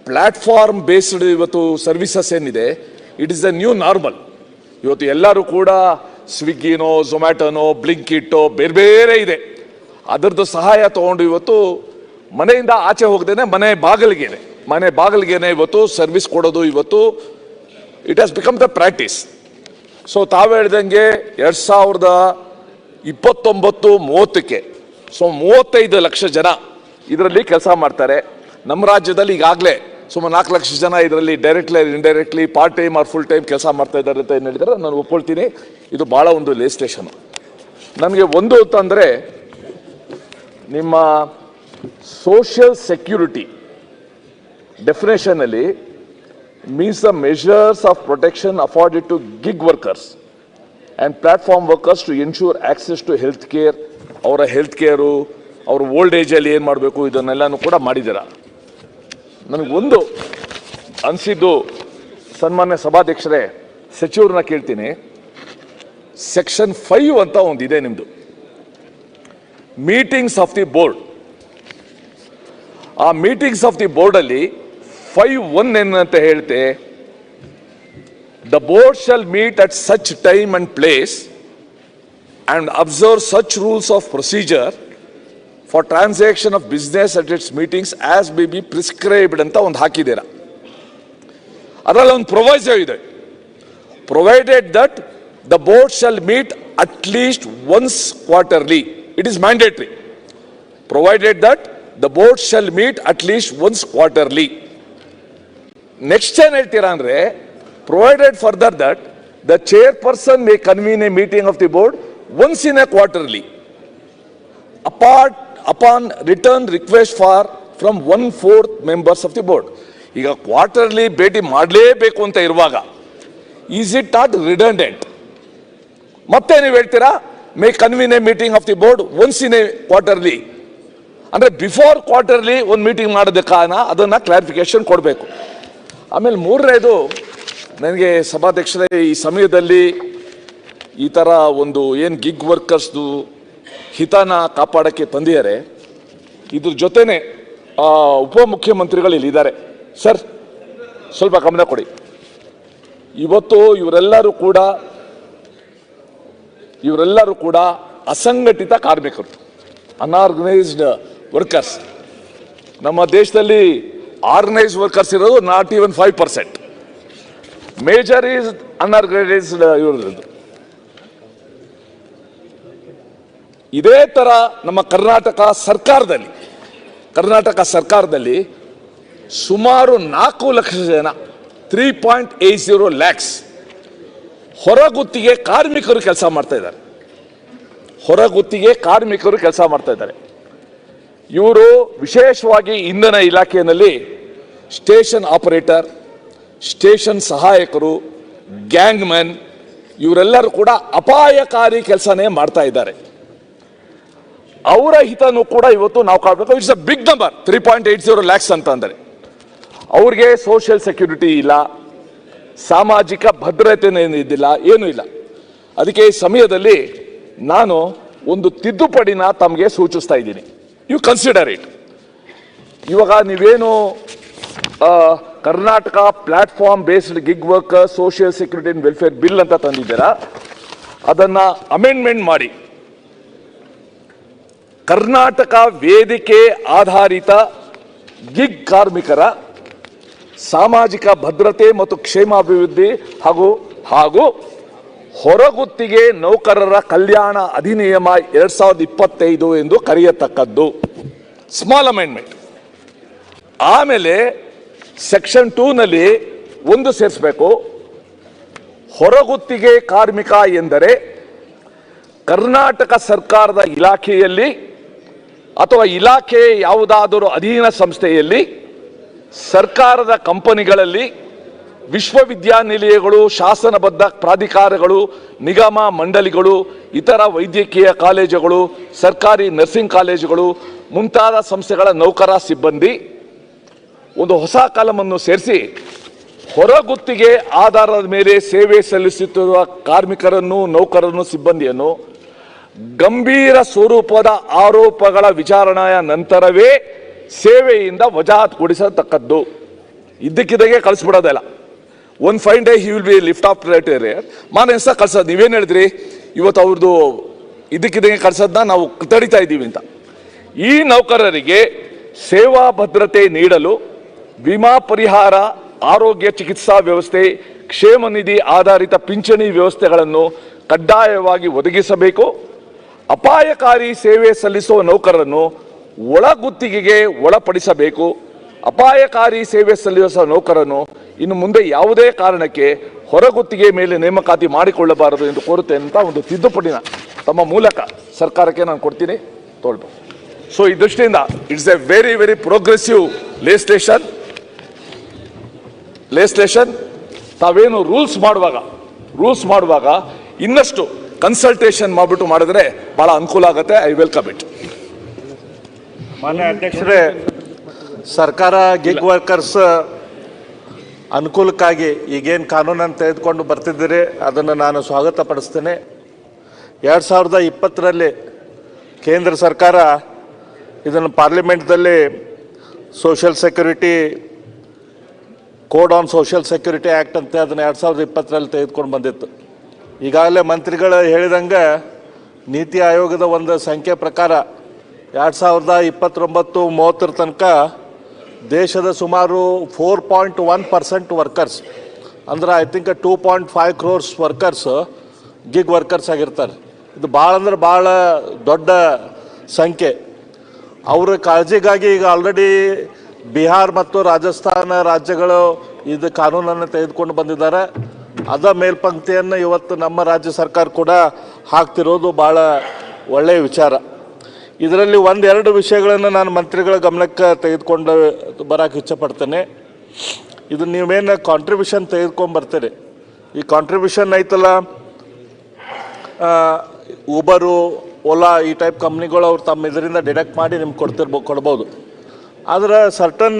C: ಪ್ಲ್ಯಾಟ್ಫಾರ್ಮ್ ಬೇಸ್ಡ್ ಇವತ್ತು ಸರ್ವಿಸಸ್ ಏನಿದೆ it is the new normal ಇವತ್ತು ಎಲ್ಲರೂ ಕೂಡ ಸ್ವಿಗ್ಗಿನೋ ಝೊಮ್ಯಾಟೋನೋ ಬ್ಲಿಂಕಿಟ್ಟೋ ಬೇರೆ ಬೇರೆ ಇದೆ. ಅದರದ್ದು ಸಹಾಯ ತಗೊಂಡು ಇವತ್ತು ಮನೆಯಿಂದ ಆಚೆ ಹೋಗದೇನೆ ಮನೆ ಬಾಗಿಲಿಗೇನೆ. ಮನೆ ಬಾಗಿಲಿಗೇನೆ ಇವತ್ತು ಸರ್ವಿಸ್ ಕೊಡೋದು ಇವತ್ತು. It has become the practice so ತಾವು ಹೇಳ್ದಂಗೆ ಎರಡು ಸಾವಿರದ ಇಪ್ಪತ್ತೊಂಬತ್ತು ಮೂವತ್ತಕ್ಕೆ, ಸೊ ಮೂವತ್ತೈದು ಲಕ್ಷ ಜನ ಇದರಲ್ಲಿ ಕೆಲಸ ಮಾಡ್ತಾರೆ. ನಮ್ಮ ರಾಜ್ಯದಲ್ಲಿ ಈಗಾಗಲೇ ಸುಮಾರು ನಾಲ್ಕು ಲಕ್ಷ ಜನ ಇದರಲ್ಲಿ directly indirectly part time or full time ಕೆಲಸ ಮಾಡ್ತಾ ಇದ್ದಾರೆ ಅಂತ ಏನು ಹೇಳಿದರೆ ನಾನು ಒಪ್ಕೊಳ್ತೀನಿ. ಇದು ಭಾಳ ಒಂದು ಲೇ ಸ್ಟೇಷನ್ ನನಗೆ ಒಂದು ಅಂತಂದರೆ ನಿಮ್ಮ social security ಡೆಫಿನೇಷನಲ್ಲಿ means the measures of protection afforded to gig workers and platform workers to insure access to health care ಅವರ ಹೆಲ್ತ್ ಕೇರು ಅವ್ರ ಓಲ್ಡ್ ಏಜಲ್ಲಿ ಏನು ಮಾಡಬೇಕು, ಇದನ್ನೆಲ್ಲನೂ ಕೂಡ ಮಾಡಿದ್ದೀರ? ನನಗೊಂದು ಅನಿಸಿದ್ದು ಸನ್ಮಾನ್ಯ ಸಭಾಧ್ಯಕ್ಷರೇ, ಸಚಿವರನ್ನ ಕೇಳ್ತೀನಿ. ಸೆಕ್ಷನ್ ಫೈವ್ ಅಂತ ಒಂದು ಇದೆ ನಿಮ್ಮದು ಮೀಟಿಂಗ್ಸ್ ಆಫ್ ದಿ ಬೋರ್ಡ್ ಆ ಮೀಟಿಂಗ್ಸ್ ಆಫ್ ದಿ ಬೋರ್ಡಲ್ಲಿ ಫೈವ್ ಒನ್ ಏನಂತ ಹೇಳ್ತೆ? The board shall meet at such time and place and observe such rules of procedure for transaction of business at its meetings as be be prescribed ಅಂತ ಒಂದು ಹಾಕಿದ್ದೀರ. ಅದರಲ್ಲಿ ಒಂದು proviso ಇದೆ. Provided that the board shall meet at least once quarterly it is mandatory provided that the board shall meet at least once quarterly next ಏನ್ ಹೇಳ್ತೀರಾ ಅಂದ್ರೆ provided further that the chairperson may convene a meeting of the board once in a quarterly apart upon return request for from one fourth members of the board ಈಗ quarterly ಭೇಟಿ ಮಾಡಲೇಬೇಕು ಅಂತ ಇರುವಾಗ is it not redundant ಮತ್ತೆ ನೀವು ಹೇಳ್ತೀರಾ may convene a meeting of the board once in a quarterly ಅಂದರೆ before quarterly ಒಂದು ಮೀಟಿಂಗ್ ಮಾಡೋದ ಕಾರಣ ಅದನ್ನು ಕ್ಲಾರಿಫಿಕೇಶನ್ ಕೊಡಬೇಕು. ಆಮೇಲೆ ಮೂರನೇದು, ನನಗೆ ಸಭಾಧ್ಯಕ್ಷರೇ ಈ ಸಮಯದಲ್ಲಿ ಈ ಥರ ಒಂದು ಏನು ಗಿಗ್ ವರ್ಕರ್ಸ್ದು ಹಿತನ ಕಾಪಾಡಕ್ಕೆ ತಂದಿದ್ದಾರೆ. ಇದ್ರ ಜೊತೆನೆ ಉಪಮುಖ್ಯಮಂತ್ರಿಗಳು ಇಲ್ಲಿದ್ದಾರೆ ಸರ್, ಸ್ವಲ್ಪ ಗಮನ ಕೊಡಿ. ಇವತ್ತು ಇವರೆಲ್ಲರೂ ಕೂಡ ಇವರೆಲ್ಲರೂ ಕೂಡ ಅಸಂಘಟಿತ ಕಾರ್ಮಿಕರು ಅನ್ಆರ್ಗನೈಸ್ಡ್ ವರ್ಕರ್ಸ್ ನಮ್ಮ ದೇಶದಲ್ಲಿ ಆರ್ಗನೈಸ್ಡ್ ವರ್ಕರ್ಸ್ ಇರೋದು not even five percent major is unorganised ಇವ್ರದ್ದು ಇದೇ ತರ ನಮ್ಮ ಕರ್ನಾಟಕ ಸರ್ಕಾರದಲ್ಲಿ ಕರ್ನಾಟಕ ಸರ್ಕಾರದಲ್ಲಿ ಸುಮಾರು ನಾಲ್ಕು ಲಕ್ಷ ಜನ three point eight zero lakhs ಹೊರಗುತ್ತಿಗೆ ಕಾರ್ಮಿಕರು ಕೆಲಸ ಮಾಡ್ತಾ ಇದ್ದಾರೆ. ಹೊರಗುತ್ತಿಗೆ ಕಾರ್ಮಿಕರು ಕೆಲಸ ಮಾಡ್ತಾ ಇದ್ದಾರೆ. ಇವರು ವಿಶೇಷವಾಗಿ ಇಂಧನ ಇಲಾಖೆಯಲ್ಲಿ ಸ್ಟೇಷನ್ ಆಪರೇಟರ್ ಸ್ಟೇಷನ್ ಸಹಾಯಕರು ಗ್ಯಾಂಗ್ಮನ್ ಇವರೆಲ್ಲರೂ ಕೂಡ ಅಪಾಯಕಾರಿ ಕೆಲಸನೇ ಮಾಡ್ತಾ ಇದ್ದಾರೆ. ಅವರ ಹಿತನೂ ಕೂಡ ಇವತ್ತು ನಾವು ಕಾಡಬೇಕು it's a big number three point eight zero lakhs ಅಂತ ಅಂದರೆ. ಅವ್ರಿಗೆ ಸೋಷಿಯಲ್ ಸೆಕ್ಯೂರಿಟಿ ಇಲ್ಲ. ಸಾಮಾಜಿಕ ಭದ್ರತೆ ಇದ್ದಿಲ್ಲ. ಏನೂ ಇಲ್ಲ. ಅದಕ್ಕೆ ಈ ಸಮಯದಲ್ಲಿ ನಾನು ಒಂದು ತಿದ್ದುಪಡಿನ ತಮಗೆ ಸೂಚಿಸ್ತಾ ಇದ್ದೀನಿ. ಯು ಕನ್ಸಿಡರ್ ಇಟ್ ಇವಾಗ ನೀವೇನು Karnataka platform based gig worker social security and welfare bill ಅಂತ ತಂದಿದ್ದೀರಾ? ಅದನ್ನು ಅಮೆಂಡ್ಮೆಂಟ್ ಮಾಡಿ. ಕರ್ನಾಟಕ ವೇದಿಕೆ ಆಧಾರಿತ ಗಿಗ್ ಕಾರ್ಮಿಕರ ಸಾಮಾಜಿಕ ಭದ್ರತೆ ಮತ್ತು ಕ್ಷೇಮಾಭಿವೃದ್ಧಿ ಹಾಗೂ ಹಾಗೂ ಹೊರಗುತ್ತಿಗೆ ನೌಕರರ ಕಲ್ಯಾಣ ಅಧಿನಿಯಮ ಎರಡ್ ಸಾವಿರದ ಇಪ್ಪತ್ತೈದು ಎಂದು ಕರೆಯತಕ್ಕದ್ದು. ಸ್ಮಾಲ್ ಅಮೆಂಡ್ಮೆಂಟ್ ಆಮೇಲೆ ಸೆಕ್ಷನ್ ಟೂನಲ್ಲಿ ಒಂದು ಸೇರಿಸಬೇಕು. ಹೊರಗುತ್ತಿಗೆ ಕಾರ್ಮಿಕ ಎಂದರೆ ಕರ್ನಾಟಕ ಸರ್ಕಾರದ ಇಲಾಖೆಯಲ್ಲಿ ಅಥವಾ ಇಲಾಖೆ ಯಾವುದಾದರೂ ಅಧೀನ ಸಂಸ್ಥೆಯಲ್ಲಿ ಸರ್ಕಾರದ ಕಂಪನಿಗಳಲ್ಲಿ ವಿಶ್ವವಿದ್ಯಾನಿಲಯಗಳು, ಶಾಸನಬದ್ಧ ಪ್ರಾಧಿಕಾರಗಳು, ನಿಗಮ ಮಂಡಳಿಗಳು, ಇತರ ವೈದ್ಯಕೀಯ ಕಾಲೇಜುಗಳು, ಸರ್ಕಾರಿ ನರ್ಸಿಂಗ್ ಕಾಲೇಜುಗಳು, ಮುಂತಾದ ಸಂಸ್ಥೆಗಳ ನೌಕರ ಸಿಬ್ಬಂದಿ ಒಂದು ಹೊಸ ಕಾಲಮನ್ನು ಸೇರಿಸಿ ಹೊರಗುತ್ತಿಗೆ ಆಧಾರದ ಮೇಲೆ ಸೇವೆ ಸಲ್ಲಿಸುತ್ತಿರುವ ಕಾರ್ಮಿಕರನ್ನು, ನೌಕರರನ್ನು, ಸಿಬ್ಬಂದಿಯನ್ನು ಗಂಭೀರ ಸ್ವರೂಪದ ಆರೋಪಗಳ ವಿಚಾರಣೆಯ ನಂತರವೇ ಸೇವೆಯಿಂದ ವಜಾಹತುಗೊಳಿಸತಕ್ಕದ್ದು ಇದ್ದಕ್ಕಿದ್ದಾಗೆ ಕಳಿಸ್ಬಿಡೋದಿಲ್ಲ. One fine day he will be lift off ರೇಟೇರಿಯರ್ ಮಾನ ಸಹ ಕಳ್ಸೋದು ನೀವೇನು ಹೇಳಿದ್ರಿ? ಇವತ್ತು ಅವ್ರದ್ದು ಇದಕ್ಕಿದ್ದಂಗೆ ಕಳ್ಸೋದನ್ನ ನಾವು ತಡಿತಾ ಇದ್ದೀವಿ ಅಂತ. ಈ ನೌಕರರಿಗೆ ಸೇವಾ ಭದ್ರತೆ ನೀಡಲು ವಿಮಾ ಪರಿಹಾರ, ಆರೋಗ್ಯ ಚಿಕಿತ್ಸಾ ವ್ಯವಸ್ಥೆ, ಕ್ಷೇಮ ನಿಧಿ ಆಧಾರಿತ ಪಿಂಚಣಿ ವ್ಯವಸ್ಥೆಗಳನ್ನು ಕಡ್ಡಾಯವಾಗಿ ಒದಗಿಸಬೇಕು. ಅಪಾಯಕಾರಿ ಸೇವೆ ಸಲ್ಲಿಸುವ ನೌಕರರನ್ನು ಒಳಗುತ್ತಿಗೆಗೆ ಒಳಪಡಿಸಬೇಕು. ಅಪಾಯಕಾರಿ ಸೇವೆ ಸಲ್ಲಿಸುವ ನೌಕರನ್ನು ಇನ್ನು ಮುಂದೆ ಯಾವುದೇ ಕಾರಣಕ್ಕೆ ಹೊರಗುತ್ತಿಗೆ ಮೇಲೆ ನೇಮಕಾತಿ ಮಾಡಿಕೊಳ್ಳಬಾರದು ಎಂದು ಕೋರುತ್ತೇನೆ ಅಂತ ಒಂದು ತಿದ್ದುಪಡಿನ ತಮ್ಮ ಮೂಲಕ ಸರ್ಕಾರಕ್ಕೆ ನಾನು ಕೊಡ್ತೀನಿ. ತೋಳ್ಬೋದು ಸೊ ಈ ದೃಷ್ಟಿಯಿಂದ it's a very very progressive legislation legislation ತಾವೇನು ರೂಲ್ಸ್ ಮಾಡುವಾಗ ರೂಲ್ಸ್ ಮಾಡುವಾಗ ಇನ್ನಷ್ಟು ಕನ್ಸಲ್ಟೇಷನ್ ಮಾಡಿಬಿಟ್ಟು ಮಾಡಿದ್ರೆ ಬಹಳ ಅನುಕೂಲ ಆಗುತ್ತೆ. ಐ ವೆಲ್ಕಮ್ ಇಟ್
D: ಮಾನ್ಯ ಅಧ್ಯಕ್ಷರೇ ಸರ್ಕಾರ ಗಿಗ್ ವರ್ಕರ್ಸ್ ಅನುಕೂಲಕ್ಕಾಗಿ ಈಗೇನು ಕಾನೂನನ್ನು ತೆಗೆದುಕೊಂಡು ಬರ್ತಿದ್ದೀರಿ ಅದನ್ನು ನಾನು ಸ್ವಾಗತ ಪಡಿಸ್ತೇನೆ ಎರಡು ಸಾವಿರದ ಇಪ್ಪತ್ತರಲ್ಲಿ ಕೇಂದ್ರ ಸರ್ಕಾರ ಇದನ್ನು ಪಾರ್ಲಿಮೆಂಟ್ದಲ್ಲಿ social security code on social security act ಅಂತ ಅದನ್ನು ಎರಡು ಸಾವಿರದ ಇಪ್ಪತ್ತರಲ್ಲಿ ತೆಗೆದುಕೊಂಡು ಬಂದಿತ್ತು. ಈಗಾಗಲೇ ಮಂತ್ರಿಗಳು ಹೇಳಿದಂಗೆ ನೀತಿ ಆಯೋಗದ ಒಂದು ಸಂಖ್ಯೆ ಪ್ರಕಾರ ಎರಡು ಸಾವಿರದ ಇಪ್ಪತ್ತೊಂಬತ್ತು ಮೂವತ್ತರ ತನಕ ದೇಶದ ಸುಮಾರು four point one percent workers ಅಂದ್ರೆ I think two point five crores workers gig workers ಆಗಿರ್ತಾರೆ. ಇದು ಭಾಳ ಅಂದ್ರೆ ಭಾಳ ದೊಡ್ಡ ಸಂಖ್ಯೆ. ಅವರ ಕಾಳಜಿಗಾಗಿ ಈಗ ಆಲ್ರೆಡಿ ಬಿಹಾರ್ ಮತ್ತು ರಾಜಸ್ಥಾನ ರಾಜ್ಯಗಳು ಇದು ಕಾನೂನನ್ನು ತೆಗೆದುಕೊಂಡು ಬಂದಿದ್ದಾರೆ. ಅದ ಮೇಲ್ಪಂಕ್ತಿಯನ್ನು ಇವತ್ತು ನಮ್ಮ ರಾಜ್ಯ ಸರ್ಕಾರ ಕೂಡ ಹಾಕ್ತಿರೋದು ಭಾಳ ಒಳ್ಳೆಯ ವಿಚಾರ. ಇದರಲ್ಲಿ ಒಂದೆರಡು ವಿಷಯಗಳನ್ನು ನಾನು ಮಂತ್ರಿಗಳ ಗಮನಕ್ಕೆ ತೆಗೆದುಕೊಂಡು ಬರೋಕೆ ಇಚ್ಛಪಡ್ತೇನೆ. ಇದು ನೀವೇನು ಕಾಂಟ್ರಿಬ್ಯೂಷನ್ ತೆಗೆದುಕೊಂಡು ಈ ಕಾಂಟ್ರಿಬ್ಯೂಷನ್ ಐತಲ್ಲ ಊಬರು ಓಲಾ ಈ ಟೈಪ್ ಕಂಪ್ನಿಗಳು ಅವ್ರು ತಮ್ಮ ಇದರಿಂದ ಡಿಡಕ್ಟ್ ಮಾಡಿ ನಿಮ್ಗೆ ಕೊಡ್ತಿರ್ಬೋ, ಕೊಡ್ಬೋದು. ಆದರೆ ಸರ್ಟನ್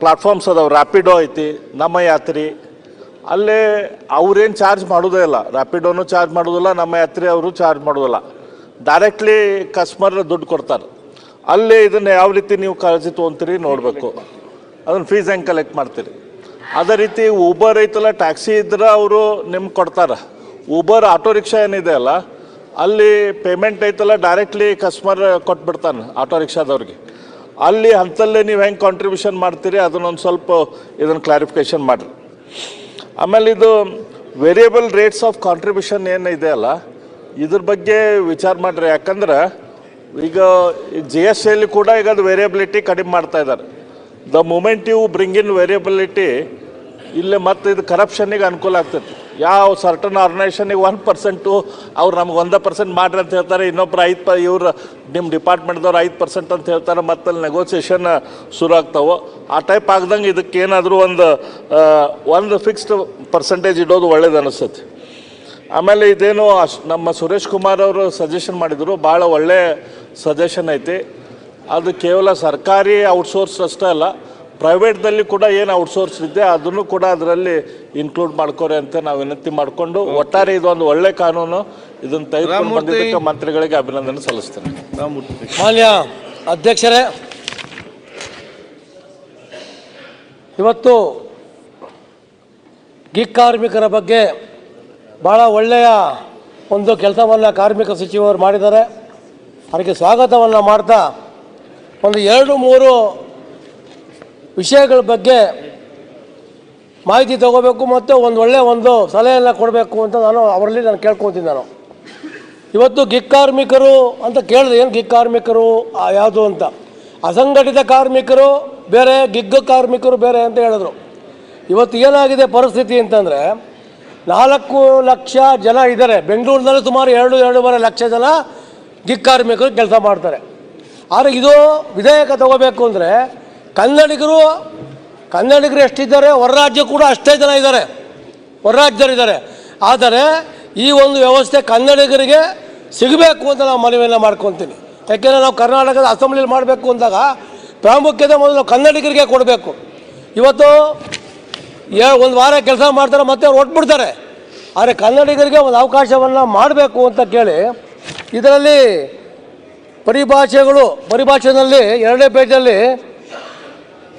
D: ಪ್ಲಾಟ್ಫಾರ್ಮ್ಸ್ ಅದಾವೆ. ರ್ಯಾಪಿಡೋ ಐತಿ, ನಮ್ಮ ಯಾತ್ರಿ ಅಲ್ಲೇ ಅವ್ರೇನು ಚಾರ್ಜ್ ಮಾಡೋದೇ ಇಲ್ಲ. ರ್ಯಾಪಿಡೋನು ಚಾರ್ಜ್ ಮಾಡೋದಿಲ್ಲ, ನಮ್ಮ ಯಾತ್ರಿ ಅವರು ಚಾರ್ಜ್ ಮಾಡೋದಿಲ್ಲ. ಡೈರೆಕ್ಟ್ಲಿ ಕಸ್ಟಮರ್ ದುಡ್ಡು ಕೊಡ್ತಾರೆ. ಅಲ್ಲೇ ಇದನ್ನು ಯಾವ ರೀತಿ ನೀವು ಕಾಳಜಿ ತೊಗೊಂತೀರಿ ನೋಡಬೇಕು. ಅದನ್ನು ಫೀಸ್ ಹೆಂಗೆ ಕಲೆಕ್ಟ್ ಮಾಡ್ತೀರಿ. ಅದೇ ರೀತಿ ಊಬರ್ ಐತಲ್ಲ ಟ್ಯಾಕ್ಸಿ ಇದ್ರೆ ಅವರು ನಿಮ್ಗೆ ಕೊಡ್ತಾರೆ. ಊಬರ್ ಆಟೋ ರಿಕ್ಷಾ ಏನಿದೆ ಅಲ್ಲ, ಅಲ್ಲಿ ಪೇಮೆಂಟ್ ಐತಲ್ಲ ಡೈರೆಕ್ಟ್ಲಿ ಕಸ್ಟಮರ್ ಕೊಟ್ಬಿಡ್ತಾನೆ ಆಟೋ ರಿಕ್ಷಾದವ್ರಿಗೆ ಅಲ್ಲಿ ಹಂತಲ್ಲೇ ನೀವು ಹೆಂಗೆ ಕಾಂಟ್ರಿಬ್ಯೂಷನ್ ಮಾಡ್ತೀರಿ, ಅದನ್ನೊಂದು ಸ್ವಲ್ಪ ಇದನ್ನು ಕ್ಲಾರಿಫಿಕೇಷನ್ ಮಾಡಿರಿ. ಆಮೇಲೆ ಇದು ವೇರಿಯಬಲ್ ರೇಟ್ಸ್ ಆಫ್ ಕಾಂಟ್ರಿಬ್ಯೂಷನ್ ಏನು ಇದೆ ಅಲ್ಲ, ಇದ್ರ ಬಗ್ಗೆ ವಿಚಾರ ಮಾಡ್ರಿ. ಯಾಕಂದ್ರೆ ಈಗ ಜಿ ಎಸ್ ಟಿಯಲ್ಲಿ ಕೂಡ ಈಗ ಅದು ವೇರಿಯಬಿಲಿಟಿ ಕಡಿಮೆ ಮಾಡ್ತಾ ಇದ್ದಾರೆ the moment you bring in variability ಇಲ್ಲೇ ಮತ್ತೆ ಇದು ಕರಪ್ಷನ್ನಿಗೆ ಅನುಕೂಲ ಆಗ್ತೈತಿ. ಯಾವ ಸರ್ಟನ್ ಆರ್ಗನೈಸೇಷನಿಗೆ ಒನ್ ಪರ್ಸೆಂಟು ಅವ್ರು ನಮ್ಗೆ ಒಂದು ಪರ್ಸೆಂಟ್ ಮಾಡ್ರಿ ಅಂತ ಹೇಳ್ತಾರೆ, ಇನ್ನೊಬ್ರು ಐದು ಪ ಇವ್ರು ನಿಮ್ಮ ಡಿಪಾರ್ಟ್ಮೆಂಟ್ದವ್ರು ಐದು ಪರ್ಸೆಂಟ್ ಅಂತ ಹೇಳ್ತಾರೆ ಮತ್ತೆ ಅಲ್ಲಿ ನೆಗೋಸಿಯೇಷನ್ ಶುರು ಆಗ್ತಾವೆ. ಆ ಟೈಪ್ ಆಗ್ದಂಗೆ ಇದಕ್ಕೆ ಏನಾದರೂ ಒಂದು ಒಂದು ಫಿಕ್ಸ್ಡ್ ಪರ್ಸೆಂಟೇಜ್ ಇಡೋದು ಒಳ್ಳೇದು ಅನಿಸ್ತೈತಿ. ಆಮೇಲೆ ಇದೇನು ನಮ್ಮ ಸುರೇಶ್ ಕುಮಾರ್ ಅವರು ಸಜೆಷನ್ ಮಾಡಿದರು, ಭಾಳ ಒಳ್ಳೆಯ ಸಜೆಷನ್ ಐತಿ. ಅದು ಕೇವಲ ಸರ್ಕಾರಿ ಔಟ್ಸೋರ್ಸ್ ಅಷ್ಟೇ ಅಲ್ಲ ಪ್ರೈವೇಟ್ದಲ್ಲಿ ಕೂಡ ಏನು ಔಟ್ಸೋರ್ಸ್ ಇದೆ ಅದನ್ನು ಕೂಡ ಅದರಲ್ಲಿ ಇನ್ಕ್ಲೂಡ್ ಮಾಡ್ಕೋರಿ ಅಂತ ನಾವು ವಿನಂತಿ ಮಾಡಿಕೊಂಡು ಒಟ್ಟಾರೆ ಇದೊಂದು ಒಳ್ಳೆ ಕಾನೂನು. ಇದನ್ನು ತೆಗೆದುಕೊಂಡು ಬಂದಿದ್ದಕ್ಕೆ ಮಂತ್ರಿಗಳಿಗೆ ಅಭಿನಂದನೆ ಸಲ್ಲಿಸ್ತೇನೆ.
B: ಮಾನ್ಯ ಅಧ್ಯಕ್ಷರೇ ಇವತ್ತು ಗಿ ಕಾರ್ಮಿಕರ ಬಗ್ಗೆ ಭಾಳ ಒಳ್ಳೆಯ ಒಂದು ಕೆಲಸವನ್ನು ಕಾರ್ಮಿಕ ಸಚಿವರು ಮಾಡಿದ್ದಾರೆ. ಅದಕ್ಕೆ ಸ್ವಾಗತವನ್ನು ಮಾಡ್ತಾ ಒಂದು ಎರಡು ಮೂರು ವಿಷಯಗಳ ಬಗ್ಗೆ ಮಾಹಿತಿ ತಗೋಬೇಕು ಮತ್ತು ಒಂದು ಒಳ್ಳೆಯ ಒಂದು ಸಲಹೆಯನ್ನು ಕೊಡಬೇಕು ಅಂತ ನಾನು ಅವರಲ್ಲಿ ನಾನು ಕೇಳ್ಕೊತೀನಿ ನಾನು. ಇವತ್ತು ಗಿಗ್ ಕಾರ್ಮಿಕರು ಅಂತ ಕೇಳಿದೆ ಏನು ಗಿಗ್ ಕಾರ್ಮಿಕರು ಯಾವುದು ಅಂತ? ಅಸಂಘಟಿತ ಕಾರ್ಮಿಕರು ಬೇರೆ, ಗಿಗ್ ಕಾರ್ಮಿಕರು ಬೇರೆ ಅಂತ ಹೇಳಿದ್ರು. ಇವತ್ತು ಏನಾಗಿದೆ ಪರಿಸ್ಥಿತಿ ಅಂತಂದರೆ ನಾಲ್ಕು ಲಕ್ಷ ಜನ ಇದ್ದಾರೆ. ಬೆಂಗಳೂರಿನಲ್ಲಿ ಸುಮಾರು ಎರಡು, ಎರಡೂವರೆ ಲಕ್ಷ ಜನ ಗಿಗ್ ಕಾರ್ಮಿಕರು ಕೆಲಸ ಮಾಡ್ತಾರೆ. ಆದರೆ ಇದು ವಿಧೇಯಕ ತಗೋಬೇಕು ಅಂದರೆ ಕನ್ನಡಿಗರು ಕನ್ನಡಿಗರು ಎಷ್ಟಿದ್ದಾರೆ, ಹೊರ ರಾಜ್ಯ ಕೂಡ ಅಷ್ಟೇ ಜನ ಇದ್ದಾರೆ, ಹೊರ ರಾಜ್ಯದಲ್ಲಿದ್ದಾರೆ ಆದರೆ ಈ ಒಂದು ವ್ಯವಸ್ಥೆ ಕನ್ನಡಿಗರಿಗೆ ಸಿಗಬೇಕು ಅಂತ ನಾವು ಮನವಿಯನ್ನು ಮಾಡ್ಕೊತೀನಿ ಯಾಕೆಂದರೆ ನಾವು ಕರ್ನಾಟಕದ ಅಸೆಂಬ್ಲಿಲಿ ಮಾಡಬೇಕು ಅಂದಾಗ ಪ್ರಾಮುಖ್ಯತೆ ಮೊದಲು ನಾವು ಕನ್ನಡಿಗರಿಗೆ ಕೊಡಬೇಕು. ಇವತ್ತು ಒಂದು ವಾರ ಕೆಲಸ ಮಾಡ್ತಾರೆ, ಮತ್ತೆ ಅವ್ರು ಒಟ್ಬಿಡ್ತಾರೆ ಆದರೆ ಕನ್ನಡಿಗರಿಗೆ ಒಂದು ಅವಕಾಶವನ್ನು ಮಾಡಬೇಕು ಅಂತ ಕೇಳಿ ಇದರಲ್ಲಿ ಪರಿಭಾಷೆಗಳು, ಪರಿಭಾಷೆಯಲ್ಲಿ ಎರಡನೇ ಪೇಜಲ್ಲಿ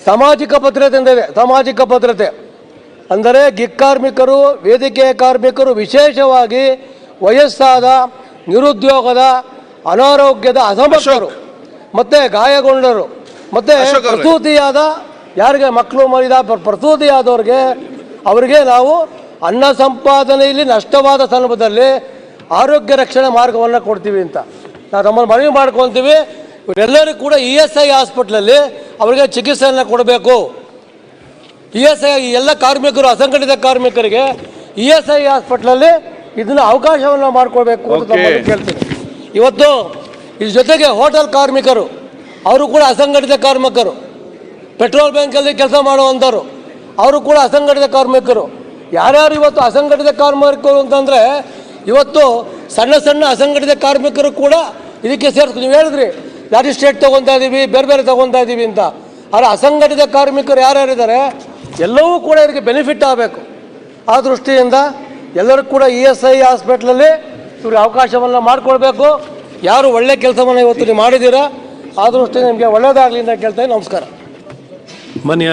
B: ಸಾಮಾಜಿಕ ಭದ್ರತೆ ಅಂತ ಇದೆ ಸಾಮಾಜಿಕ ಭದ್ರತೆ. ಅಂದರೆ ಗಿಗ್ ಕಾರ್ಮಿಕರು ವೇದಿಕೆಯ ಕಾರ್ಮಿಕರು ವಿಶೇಷವಾಗಿ ವಯಸ್ಸಾದ ನಿರುದ್ಯೋಗದ ಅನಾರೋಗ್ಯದ ಅಸಮರ್ಥರು ಮತ್ತು ಗಾಯಗೊಂಡರು ಮತ್ತು ಪ್ರಸೂತಿಯಾದ ಯಾರಿಗೆ ಮಕ್ಕಳು ಮರಿದ ಪ್ರ- ಪ್ರಸೂತಿಯಾದವ್ರಿಗೆ ಅವರಿಗೆ ನಾವು ಅನ್ನ ಸಂಪಾದನೆಯಲ್ಲಿ ನಷ್ಟವಾದ ಸಂದರ್ಭದಲ್ಲಿ ಆರೋಗ್ಯ ರಕ್ಷಣೆ ಮಾರ್ಗವನ್ನು ಕೊಡ್ತೀವಿ ಅಂತ. ನಾವು ತಮ್ಮನ್ನು ಮನವಿ ಮಾಡ್ಕೊತೀವಿ. ಇವರೆಲ್ಲರಿಗೂ ಕೂಡ ಇ ಎಸ್ ಐ ಹಾಸ್ಪಿಟ್ಲಲ್ಲಿ ಅವರಿಗೆ ಚಿಕಿತ್ಸೆಯನ್ನು ಕೊಡಬೇಕು. ಇ ಎಸ್ ಐ ಎಲ್ಲ ಕಾರ್ಮಿಕರು ಅಸಂಘಟಿತ ಕಾರ್ಮಿಕರಿಗೆ ಇ ಎಸ್ ಐ ಹಾಸ್ಪಿಟ್ಲಲ್ಲಿ ಇದನ್ನು ಅವಕಾಶವನ್ನು ಮಾಡಿಕೊಡ್ಬೇಕು ಅಂತ ಕೇಳ್ತೀನಿ. ಇವತ್ತು ಇದ್ರ ಜೊತೆಗೆ ಹೋಟೆಲ್ ಕಾರ್ಮಿಕರು ಅವರು ಕೂಡ ಅಸಂಘಟಿತ ಕಾರ್ಮಿಕರು ಪೆಟ್ರೋಲ್ ಬ್ಯಾಂಕಲ್ಲಿ ಕೆಲಸ ಮಾಡುವಂಥವ್ರು ಅವರು ಕೂಡ ಅಸಂಘಟಿತ ಕಾರ್ಮಿಕರು. ಯಾರ್ಯಾರು ಇವತ್ತು ಅಸಂಘಟಿತ ಕಾರ್ಮಿಕರು ಅಂತಂದರೆ ಇವತ್ತು ಸಣ್ಣ ಸಣ್ಣ ಅಸಂಘಟಿತ ಕಾರ್ಮಿಕರು ಕೂಡ ಇದಕ್ಕೆ ಸೇರಿಸ್ಕೊ ನೀವು ಹೇಳಿದ್ರಿ ಲಾರಿ ಸ್ಟೇಟ್ ತೊಗೊತಾ ಇದ್ದೀವಿ ಬೇರೆ ಬೇರೆ ತೊಗೊತಾ ಇದ್ದೀವಿ ಅಂತ. ಆದರೆ ಅಸಂಘಟಿತ ಕಾರ್ಮಿಕರು ಯಾರ್ಯಾರಿದ್ದಾರೆ? ಎಲ್ಲವೂ ಕೂಡ ಇದಕ್ಕೆ ಬೆನಿಫಿಟ್ ಆಗಬೇಕು. ಆ ದೃಷ್ಟಿಯಿಂದ ಎಲ್ಲರೂ ಕೂಡ ಇ ಎಸ್ ಐ ಹಾಸ್ಪಿಟ್ಲಲ್ಲಿ ಇವ್ರಿಗೆ ಅವಕಾಶವನ್ನು ಮಾಡಿಕೊಳ್ಬೇಕು. ಯಾರು ಒಳ್ಳೆ ಕೆಲಸವನ್ನು ಇವತ್ತು ನೀವು ಮಾಡಿದ್ದೀರಾ, ಆ ದೃಷ್ಟಿ ನಿಮಗೆ ಒಳ್ಳೆಯದಾಗಲಿ ಅಂತ ಕೇಳ್ತಾ. ನಮಸ್ಕಾರ.
E: ಮನೆಯ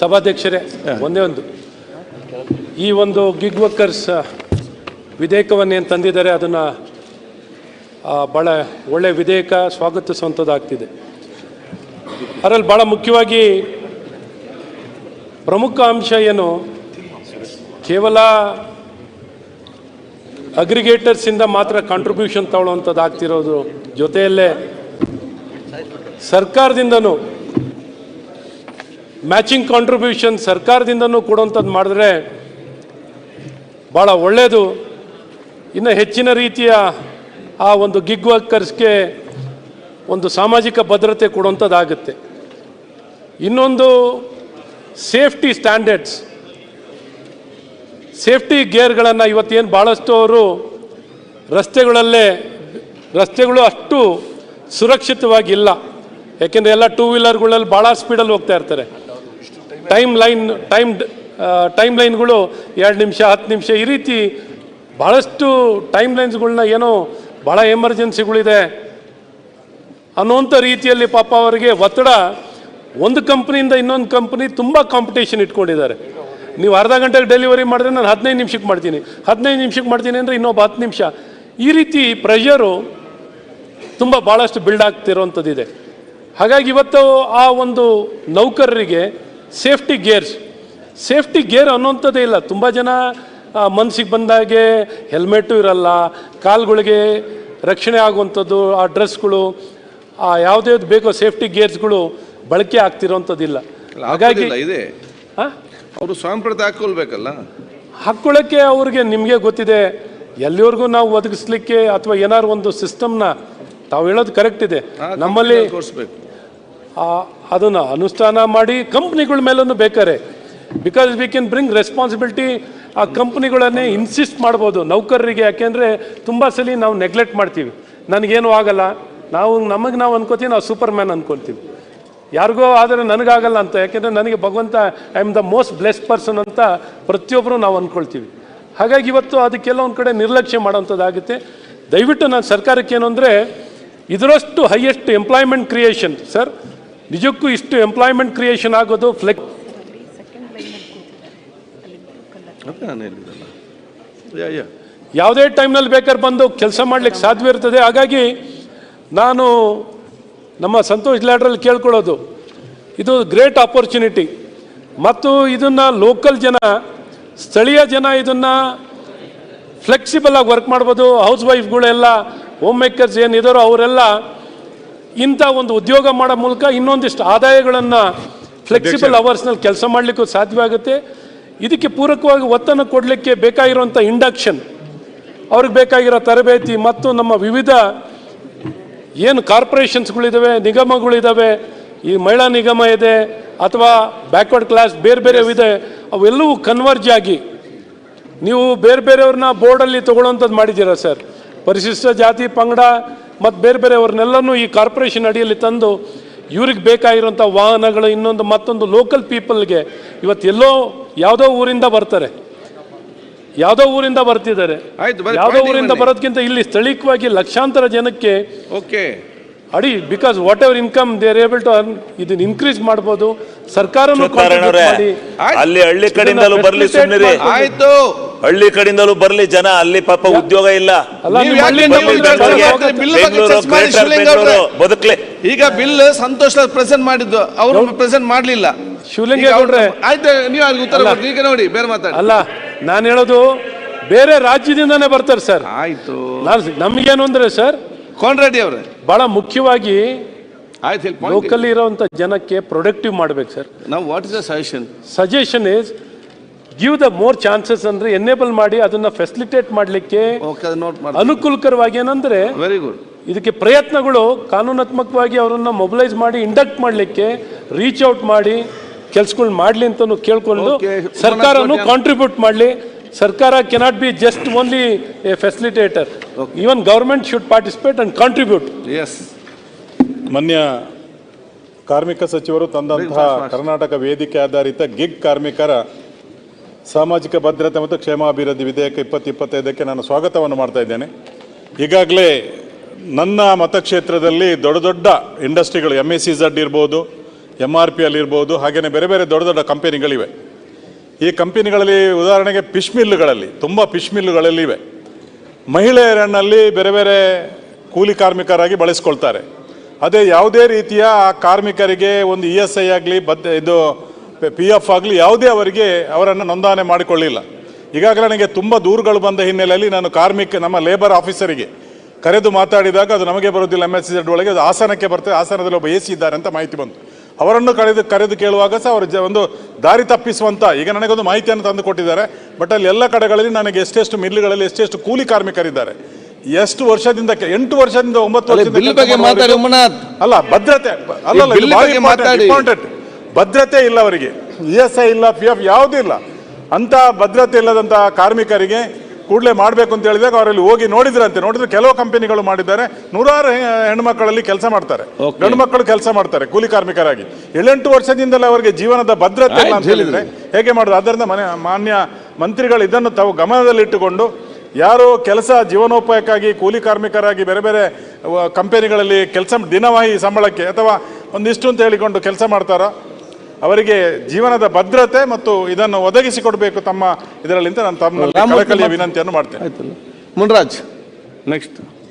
E: ಸಭಾಧ್ಯಕ್ಷರೇ, ಒಂದೇ ಒಂದು. ಈ ಒಂದು ಗಿಗ್ ವರ್ಕರ್ಸ್ ವಿಧೇಯಕವನ್ನು ಏನು ತಂದಿದ್ದಾರೆ, ಅದನ್ನು ಭಾಳ ಒಳ್ಳೆಯ ವಿಧೇಯಕ ಸ್ವಾಗತಿಸುವಂಥದ್ದಾಗ್ತಿದೆ ಅದರಲ್ಲಿ ಭಾಳ ಮುಖ್ಯವಾಗಿ ಪ್ರಮುಖ ಅಂಶ ಏನು? ಕೇವಲ ಅಗ್ರಿಗೇಟರ್ಸಿಂದ ಮಾತ್ರ ಕಾಂಟ್ರಿಬ್ಯೂಷನ್ ತಗೊಳ್ಳುವಂಥದ್ದು ಆಗ್ತಿರೋದು ಜೊತೆಯಲ್ಲೇ ಸರ್ಕಾರದಿಂದನೂ ಮ್ಯಾಚಿಂಗ್ ಕಾಂಟ್ರಿಬ್ಯೂಷನ್ ಸರ್ಕಾರದಿಂದನೂ ಕೊಡುವಂಥದ್ದು ಮಾಡಿದ್ರೆ ಭಾಳ ಒಳ್ಳೆಯದು ಇನ್ನು ಹೆಚ್ಚಿನ ರೀತಿಯ ಆ ಒಂದು ಗಿಗ್ ವರ್ಕರ್ಸ್ಗೆ ಒಂದು ಸಾಮಾಜಿಕ ಭದ್ರತೆ ಕೊಡುವಂಥದ್ದಾಗುತ್ತೆ ಇನ್ನೊಂದು ಸೇಫ್ಟಿ ಸ್ಟ್ಯಾಂಡರ್ಡ್ಸ್ ಸೇಫ್ಟಿ ಗೇರ್ಗಳನ್ನು ಇವತ್ತೇನು ಭಾಳಷ್ಟು ಅವರು ರಸ್ತೆಗಳಲ್ಲೇ, ರಸ್ತೆಗಳು ಅಷ್ಟು ಸುರಕ್ಷಿತವಾಗಿಲ್ಲ. ಯಾಕೆಂದರೆ ಎಲ್ಲ ಟೂ ವೀಲರ್ಗಳಲ್ಲಿ ಭಾಳ ಸ್ಪೀಡಲ್ಲಿ ಹೋಗ್ತಾ ಇರ್ತಾರೆ. ಟೈಮ್ ಲೈನ್ ಟೈಮ್ ಟೈಮ್ ಲೈನ್ಗಳು ಎರಡು ನಿಮಿಷ, ಹತ್ತು ನಿಮಿಷ ಈ ರೀತಿ ಭಾಳಷ್ಟು ಟೈಮ್ ಲೈನ್ಸ್ಗಳನ್ನ ಏನೋ ಭಾಳ ಎಮರ್ಜೆನ್ಸಿಗಳಿದೆ. ಅನ್ನುವಂಥ ರೀತಿಯಲ್ಲಿ ಪಾಪ ಅವರಿಗೆ ಒತ್ತಡ, ಒಂದು ಕಂಪ್ನಿಯಿಂದ ಇನ್ನೊಂದು ಕಂಪ್ನಿ ತುಂಬ ಕಾಂಪಿಟೇಷನ್ ಇಟ್ಕೊಂಡಿದ್ದಾರೆ. ನೀವು ಅರ್ಧ ಗಂಟೆಗೆ ಡೆಲಿವರಿ ಮಾಡಿದ್ರೆ ನಾನು ಹದಿನೈದು ನಿಮಿಷಕ್ಕೆ ಮಾಡ್ತೀನಿ. ಹದಿನೈದು ನಿಮಿಷಕ್ಕೆ ಮಾಡ್ತೀನಿ ಅಂದರೆ ಇನ್ನೊಬ್ಬ ಹತ್ತು ನಿಮಿಷ. ಈ ರೀತಿ ಪ್ರೆಷರು ತುಂಬ ಭಾಳಷ್ಟು ಬಿಲ್ಡ್ ಆಗ್ತಿರೋವಂಥದ್ದಿದೆ. ಹಾಗಾಗಿ ಇವತ್ತು ಆ ಒಂದು ನೌಕರರಿಗೆ ಸೇಫ್ಟಿ ಗೇರ್ಸ್ ಸೇಫ್ಟಿ ಗೇರ್ ಅನ್ನೋಂಥದ್ದೇ ಇಲ್ಲ. ತುಂಬ ಜನ ಮನಸ್ಸಿಗೆ ಬಂದಾಗೆ ಹೆಲ್ಮೆಟ್ಟು ಇರಲ್ಲ ಕಾಲುಗಳಿಗೆ ರಕ್ಷಣೆ ಆಗುವಂಥದ್ದು ಆ ಡ್ರೆಸ್ಗಳು ಆ ಯಾವುದೇ ಬೇಕೋ ಸೇಫ್ಟಿ ಗೇರ್ಸ್ಗಳು ಬಳಕೆ ಆಗ್ತಿರೋಂಥದ್ದಿಲ್ಲ. ಹಾಗಾಗಿ
F: ಇದೆ. ಅವರು ಪ್ರತಿ ಹಾಕೊಳ್ಬೇಕಲ್ಲ.
E: ಹಾಕ್ಕೊಳ್ಳೋಕ್ಕೆ ಅವ್ರಿಗೆ ನಿಮಗೆ ಗೊತ್ತಿದೆ ಎಲ್ಲಿವರೆಗೂ ನಾವು ಒದಗಿಸ್ಲಿಕ್ಕೆ ಅಥವಾ ಏನಾದ್ರು ಒಂದು ಸಿಸ್ಟಮ್ನ ತಾವು ಹೇಳೋದು ಕರೆಕ್ಟ್ ಇದೆ. ನಮ್ಮಲ್ಲಿ
F: ತೋರಿಸ್ಬೇಕು.
E: ಅದನ್ನು ಅನುಷ್ಠಾನ ಮಾಡಿ ಕಂಪ್ನಿಗಳ ಮೇಲೂ ಬೇಕಾರೆ because we can bring responsibility ಆ ಕಂಪ್ನಿಗಳನ್ನೇ ಇನ್ಸಿಸ್ಟ್ ಮಾಡ್ಬೋದು. ನೌಕರರಿಗೆ, ಯಾಕೆಂದರೆ ತುಂಬ ಸಲ ನಾವು ನೆಗ್ಲೆಕ್ಟ್ ಮಾಡ್ತೀವಿ. ನನಗೇನು ಆಗಲ್ಲ. ನಾವು, ನಮಗೆ ನಾವು ಅನ್ಕೋತೀವಿ, ನಾವು ಸೂಪರ್ ಮ್ಯಾನ್ ಅನ್ಕೊತೀವಿ ಯಾರಿಗೋ ಆದರೆ ನನಗಾಗಲ್ಲ ಅಂತ. ಯಾಕೆಂದರೆ ನನಗೆ ಭಗವಂತ I am the most bless person ಅಂತ ಪ್ರತಿಯೊಬ್ಬರು ನಾವು ಅಂದ್ಕೊಳ್ತೀವಿ ಹಾಗಾಗಿ ಇವತ್ತು ಅದಕ್ಕೆಲ್ಲ ಒಂದು ಕಡೆ ನಿರ್ಲಕ್ಷ್ಯ ಮಾಡೋವಂಥದ್ದಾಗುತ್ತೆ. ದಯವಿಟ್ಟು ನಾನು ಸರ್ಕಾರಕ್ಕೆ ಏನು ಅಂದರೆ, ಇದರಷ್ಟು ಹೈಯೆಸ್ಟ್ ಎಂಪ್ಲಾಯ್ಮೆಂಟ್ ಕ್ರಿಯೇಷನ್ ಸರ್ ನಿಜಕ್ಕೂ ಇಷ್ಟು ಎಂಪ್ಲಾಯ್ಮೆಂಟ್ ಕ್ರಿಯೇಷನ್ ಆಗೋದು ಫ್ಲೆಕ್
F: ಅದೇ ನಾನು ಹೇಳಿದ್ದಲ್ಲ ಯಾ ಯಾ
E: ಯಾವುದೇ ಟೈಮ್ನಲ್ಲಿ ಬೇಕಾದ್ರೆ ಬಂದು ಕೆಲಸ ಮಾಡ್ಲಿಕ್ಕೆ ಸಾಧ್ಯ ಇರ್ತದೆ. ಹಾಗಾಗಿ ನಾನು ನಮ್ಮ ಸಂತೋಷ್ ಲ್ಯಾಡ್ರಲ್ಲಿ ಕೇಳ್ಕೊಳ್ಳೋದು ಇದು ಗ್ರೇಟ್ ಆಪರ್ಚುನಿಟಿ. ಮತ್ತು ಇದನ್ನು ಲೋಕಲ್ ಜನ ಸ್ಥಳೀಯ ಜನ ಇದನ್ನು ಫ್ಲೆಕ್ಸಿಬಲ್ ಆಗಿ ವರ್ಕ್ ಮಾಡ್ಬೋದು. ಹೌಸ್ ವೈಫ್ಗಳೆಲ್ಲ ಹೋಮ್ ಮೇಕರ್ಸ್ ಏನಿದಾರೋ ಅವರೆಲ್ಲ ಇಂಥ ಒಂದು ಉದ್ಯೋಗ ಮಾಡೋ ಮೂಲಕ ಇನ್ನೊಂದಿಷ್ಟು ಆದಾಯಗಳನ್ನು ಫ್ಲೆಕ್ಸಿಬಲ್ ಅವರ್ಸ್ನಲ್ಲಿ ಕೆಲಸ ಮಾಡಲಿಕ್ಕೂ ಸಾಧ್ಯವಾಗುತ್ತೆ. ಇದಕ್ಕೆ ಪೂರಕವಾಗಿ ಒತ್ತನ್ನು ಕೊಡಲಿಕ್ಕೆ ಬೇಕಾಗಿರುವಂಥ ಇಂಡಕ್ಷನ್ ಅವ್ರಿಗೆ ಬೇಕಾಗಿರೋ ತರಬೇತಿ ಮತ್ತು ನಮ್ಮ ವಿವಿಧ ಏನು ಕಾರ್ಪೊರೇಷನ್ಸ್ಗಳಿದ್ದಾವೆ ನಿಗಮಗಳಿದ್ದಾವೆ ಈ ಮಹಿಳಾ ನಿಗಮ ಇದೆ ಅಥವಾ ಬ್ಯಾಕ್ವರ್ಡ್ ಕ್ಲಾಸ್ ಬೇರೆ ಬೇರೆ ಇದೆ ಅವೆಲ್ಲವೂ ಕನ್ವರ್ಜ್ ಆಗಿ ನೀವು ಬೇರೆ ಬೇರೆಯವ್ರನ್ನ ಬೋರ್ಡಲ್ಲಿ ತೊಗೊಳ್ಳೋಂಥದ್ದು ಮಾಡಿದ್ದೀರಾ ಸರ್? ಪರಿಶಿಷ್ಟ ಜಾತಿ ಪಂಗಡ ಮತ್ತು ಬೇರೆ ಬೇರೆಯವ್ರನ್ನೆಲ್ಲನೂ ಈ ಕಾರ್ಪೊರೇಷನ್ ಅಡಿಯಲ್ಲಿ ತಂದು ಇವ್ರಿಗೆ ಬೇಕಾಗಿರುವಂಥ ವಾಹನಗಳು ಇನ್ನೊಂದು ಮತ್ತೊಂದು ಲೋಕಲ್ ಪೀಪಲ್ಗೆ ಇವತ್ತು ಎಲ್ಲೋ ಯಾವುದೋ ಊರಿಂದ ಬರ್ತಾರೆ. ಯಾವುದೋ ಊರಿಂದ ಬರ್ತಿದ್ದಾರೆ. ಯಾವುದೋ ಊರಿಂದ
F: ಬರೋದ್ಕಿಂತ
E: ಬರೋದಕ್ಕಿಂತ ಇಲ್ಲಿ ಸ್ಥಳೀಯವಾಗಿ ಲಕ್ಷಾಂತರ ಜನಕ್ಕೆ
F: ಓಕೆ.
E: ಅಡಿ because whatever income they're able to earn ಇದನ್ನ ಇನ್ಕ್ರೀಸ್
G: ಮಾಡಬಹುದು
F: ಆಯ್ತು.
G: ಅಲ್ಲಿ ಹಳ್ಳಿ ಕಡೆಯಿಂದಲೂ ಬರ್ಲಿ ಸುಮ್ಮನೆ
F: ಆಯ್ತು.
G: ಹಳ್ಳಿ ಕಡೆಯಿಂದಲೂ ಬರ್ಲಿ ಜನ ಅಲ್ಲಿ ಪಾಪ ಉದ್ಯೋಗ ಇಲ್ಲ. ಬದುಕ್ಲಿ.
F: ಈಗ ಬಿಲ್ ಸಂತೋಷ್ ಪ್ರೆಸೆಂಟ್ ಮಾಡಿದ್ದು ಅವರು ಪ್ರೆಸೆಂಟ್ ಮಾಡ್ಲಿಲ್ಲ.
E: ಶಿವಲಿಂಗ
F: ಈಗ ಅವ್ರು-
E: ಗೌಡ್ರೆ.
F: ಆಯ್ತು ನೀವು ಅದಕ್ಕೆ ಉತ್ತರ ಈಗ ನೋಡಿ ಬೇರೆ ಮಾತಾಡಿ.
E: ಅಲ್ಲ ನಾನು ಹೇಳೋದು ಬೇರೆ ರಾಜ್ಯದಿಂದಾನೇ ಬರ್ತಾರೆ ಸರ್.
F: ಆಯ್ತು.
E: ನಾನು ನಮಗೇನು ಅಂದ್ರೆ ಸರ್
F: ಕೋನರೆಡ್ಡಿ ಅವ್ರೆ.
E: ಬಹಳ ಮುಖ್ಯವಾಗಿ
F: ಆಯ್ತು ಹೇಳಿ
E: ಇರೋವಂಥ ಜನಕ್ಕೆ ಪ್ರೊಡಕ್ಟಿವ್ ಮಾಡ್ಬೇಕು ಸರ್.
F: ನಾವು what is the suggestion
E: suggestion is give the more chances ಅಂದ್ರೆ ಎನೇಬಲ್ ಮಾಡಿ ಅದನ್ನ ಫೆಸಿಲಿಟೇಟ್ ಮಾಡಲಿಕ್ಕೆ
F: ಓಕೆ ಅದು ನೋಟ್ ಮಾಡಿ
E: ಅನುಕೂಲಕರವಾಗಿ ಏನಂದ್ರೆ
F: ವೆರಿ ಗುಡ್
E: ಇದಕ್ಕೆ ಪ್ರಯತ್ನಗಳು ಕಾನೂನಾತ್ಮಕವಾಗಿ ಅವರನ್ನ ಮೊಬಿಲೈಸ್ ಮಾಡಿ ಇಂಡಕ್ಟ್ ಮಾಡಲಿಕ್ಕೆ ರೀಚ್ ಔಟ್ ಮಾಡಿ ಕೆಲ್ಸಗಳು ಮಾಡಲಿ ಅಂತಲೂ ಕೇಳ್ಕೊಂಡು. ಸರ್ಕಾರನು ಕಾಂಟ್ರಿಬ್ಯೂಟ್ ಮಾಡಲಿ. ಸರ್ಕಾರ cannot be just only a facilitator even government should participate and contribute
F: S
H: ಮನ್ಯ ಕಾರ್ಮಿಕ ಸಚಿವರು ತಂದಂತಹ ಕರ್ನಾಟಕ ವೇದಿಕೆ ಆಧಾರಿತ ಗಿಗ್ ಕಾರ್ಮಿಕರ ಸಾಮಾಜಿಕ ಭದ್ರತೆ ಮತ್ತು ಕ್ಷೇಮಾಭಿವೃದ್ಧಿ ವಿಧೇಯಕ ಇಪ್ಪತ್ತು ಇಪ್ಪತ್ತೈದಕ್ಕೆ ನಾನು ಸ್ವಾಗತವನ್ನು ಮಾಡ್ತಾ ಇದ್ದೇನೆ. ಈಗಾಗಲೇ ನನ್ನ ಮತಕ್ಷೇತ್ರದಲ್ಲಿ ದೊಡ್ಡ ದೊಡ್ಡ ಇಂಡಸ್ಟ್ರಿಗಳು ಎಂ ಎಸ್ ಸಿ ಝಡ್ ಇರ್ಬೋದು ಎಂ ಆರ್ ಪಿ ಎಲ್ ಇರ್ಬೋದು ಹಾಗೆಯೇ ಬೇರೆ ಬೇರೆ ದೊಡ್ಡ ದೊಡ್ಡ ಕಂಪೆನಿಗಳಿವೆ. ಈ ಕಂಪನಿಗಳಲ್ಲಿ ಉದಾಹರಣೆಗೆ ಪಿಶ್ಮಿಲ್ಲುಗಳಲ್ಲಿ ತುಂಬ ಪಿಶ್ಮಿಲ್ಲುಗಳಲ್ಲಿ ಮಿಲ್ಲುಗಳಲ್ಲಿವೆ ಮಹಿಳೆಯರನ್ನಲ್ಲಿ ಬೇರೆ ಬೇರೆ ಕೂಲಿ ಕಾರ್ಮಿಕರಾಗಿ ಬಳಸ್ಕೊಳ್ತಾರೆ. ಅದೇ ಯಾವುದೇ ರೀತಿಯ ಆ ಕಾರ್ಮಿಕರಿಗೆ ಒಂದು ಇ ಎಸ್ ಐ ಆಗಲಿ ಬದ್ ಇದು ಪಿ ಎಫ್ ಆಗಲಿ, ಯಾವುದೇ ಅವರಿಗೆ ಅವರನ್ನು ನೋಂದಣಿ ಮಾಡಿಕೊಳ್ಳಿಲ್ಲ. ಈಗಾಗಲೇ ನನಗೆ ತುಂಬ ದೂರುಗಳು ಬಂದ ಹಿನ್ನೆಲೆಯಲ್ಲಿ ನಾನು ಕಾರ್ಮಿಕ, ನಮ್ಮ ಲೇಬರ್ ಆಫೀಸರಿಗೆ ಕರೆದು ಮಾತಾಡಿದಾಗ ಅದು ನಮಗೆ ಬರೋದಿಲ್ಲ ಎಂ ಎಸ್ ಸಿ ಒಳಗೆ ಅದು ಹಾಸನಕ್ಕೆ ಬರ್ತದೆ, ಹಾಸನದಲ್ಲಿ ಒಬ್ಬ ಎ ಸಿ ಇದ್ದಾರೆ ಅಂತ ಮಾಹಿತಿ ಬಂತು. ಅವರನ್ನು ಕರೆದು ಕರೆದು ಕೇಳುವಾಗ ಸಹ ಅವರು ಜ ಒಂದು ದಾರಿ ತಪ್ಪಿಸುವಂತ ಈಗ ನನಗೊಂದು ಮಾಹಿತಿಯನ್ನು ತಂದು ಕೊಟ್ಟಿದ್ದಾರೆ ಬಟ್ ಅಲ್ಲಿ ಎಲ್ಲ ಕಡೆಗಳಲ್ಲಿ ನನಗೆ ಎಷ್ಟೆಷ್ಟು ಮಿಲ್ಲುಗಳಲ್ಲಿ ಎಷ್ಟೆಷ್ಟು ಕೂಲಿ ಕಾರ್ಮಿಕರಿದ್ದಾರೆ ಎಷ್ಟು ವರ್ಷದಿಂದ ಎಂಟು ವರ್ಷದಿಂದ ಒಂಬತ್ತು ವರ್ಷದಿಂದ. ಅಲ್ಲ ಭದ್ರತೆ ಅಲ್ಲ. ಭದ್ರತೆ ಇಲ್ಲ ಅವರಿಗೆ ಇ ಎಸ್ ಐ ಇಲ್ಲ ಪಿ ಎಫ್ ಯಾವುದೂ ಇಲ್ಲ ಅಂತ ಭದ್ರತೆ ಇಲ್ಲದಂತಹ ಕಾರ್ಮಿಕರಿಗೆ ಕೂಡಲೇ ಮಾಡಬೇಕು ಅಂತ ಹೇಳಿದಾಗ ಅವರಲ್ಲಿ ಹೋಗಿ ನೋಡಿದ್ರಂತೆ ನೋಡಿದ್ರೆ ಕೆಲವು ಕಂಪನಿಗಳು ಮಾಡಿದ್ದಾರೆ. ನೂರಾರು ಹೆಣ್ಮಕ್ಕಳಲ್ಲಿ ಕೆಲಸ ಮಾಡ್ತಾರೆ. ಗಂಡು ಮಕ್ಕಳು ಕೆಲಸ ಮಾಡ್ತಾರೆ ಕೂಲಿ ಕಾರ್ಮಿಕರಾಗಿ. ಏಳೆಂಟು ವರ್ಷದಿಂದಲೇ ಅವರಿಗೆ ಜೀವನದ ಭದ್ರತೆ ಇಲ್ಲ ಅಂತ ಹೇಳಿದ್ರೆ ಹೇಗೆ ಮಾಡೋದು? ಆದ್ದರಿಂದ ಮನೆ ಮಾನ್ಯ ಮಂತ್ರಿಗಳು ಇದನ್ನು ತಾವು ಗಮನದಲ್ಲಿಟ್ಟುಕೊಂಡು ಯಾರು ಕೆಲಸ ಜೀವನೋಪಾಯಕ್ಕಾಗಿ ಕೂಲಿ ಕಾರ್ಮಿಕರಾಗಿ ಬೇರೆ ಬೇರೆ ಕಂಪನಿಗಳಲ್ಲಿ ಕೆಲಸ ದಿನವಾಹಿ ಸಂಬಳಕ್ಕೆ ಅಥವಾ ಒಂದಿಷ್ಟು ಅಂತ ಹೇಳಿಕೊಂಡು ಕೆಲಸ ಮಾಡ್ತಾರೋ ಅವರಿಗೆ ಜೀವನದ ಭದ್ರತೆ ಮತ್ತು ಇದನ್ನು ಒದಗಿಸಿಕೊಡಬೇಕು ತಮ್ಮ ಇದರಲ್ಲಿಂತ ನಾನು ತಮ್ಮ ವಿನಂತಿಯನ್ನು ಮಾಡ್ತೇನೆ.
F: ಮುನ್ರಾಜ್. ನೆಕ್ಸ್ಟ್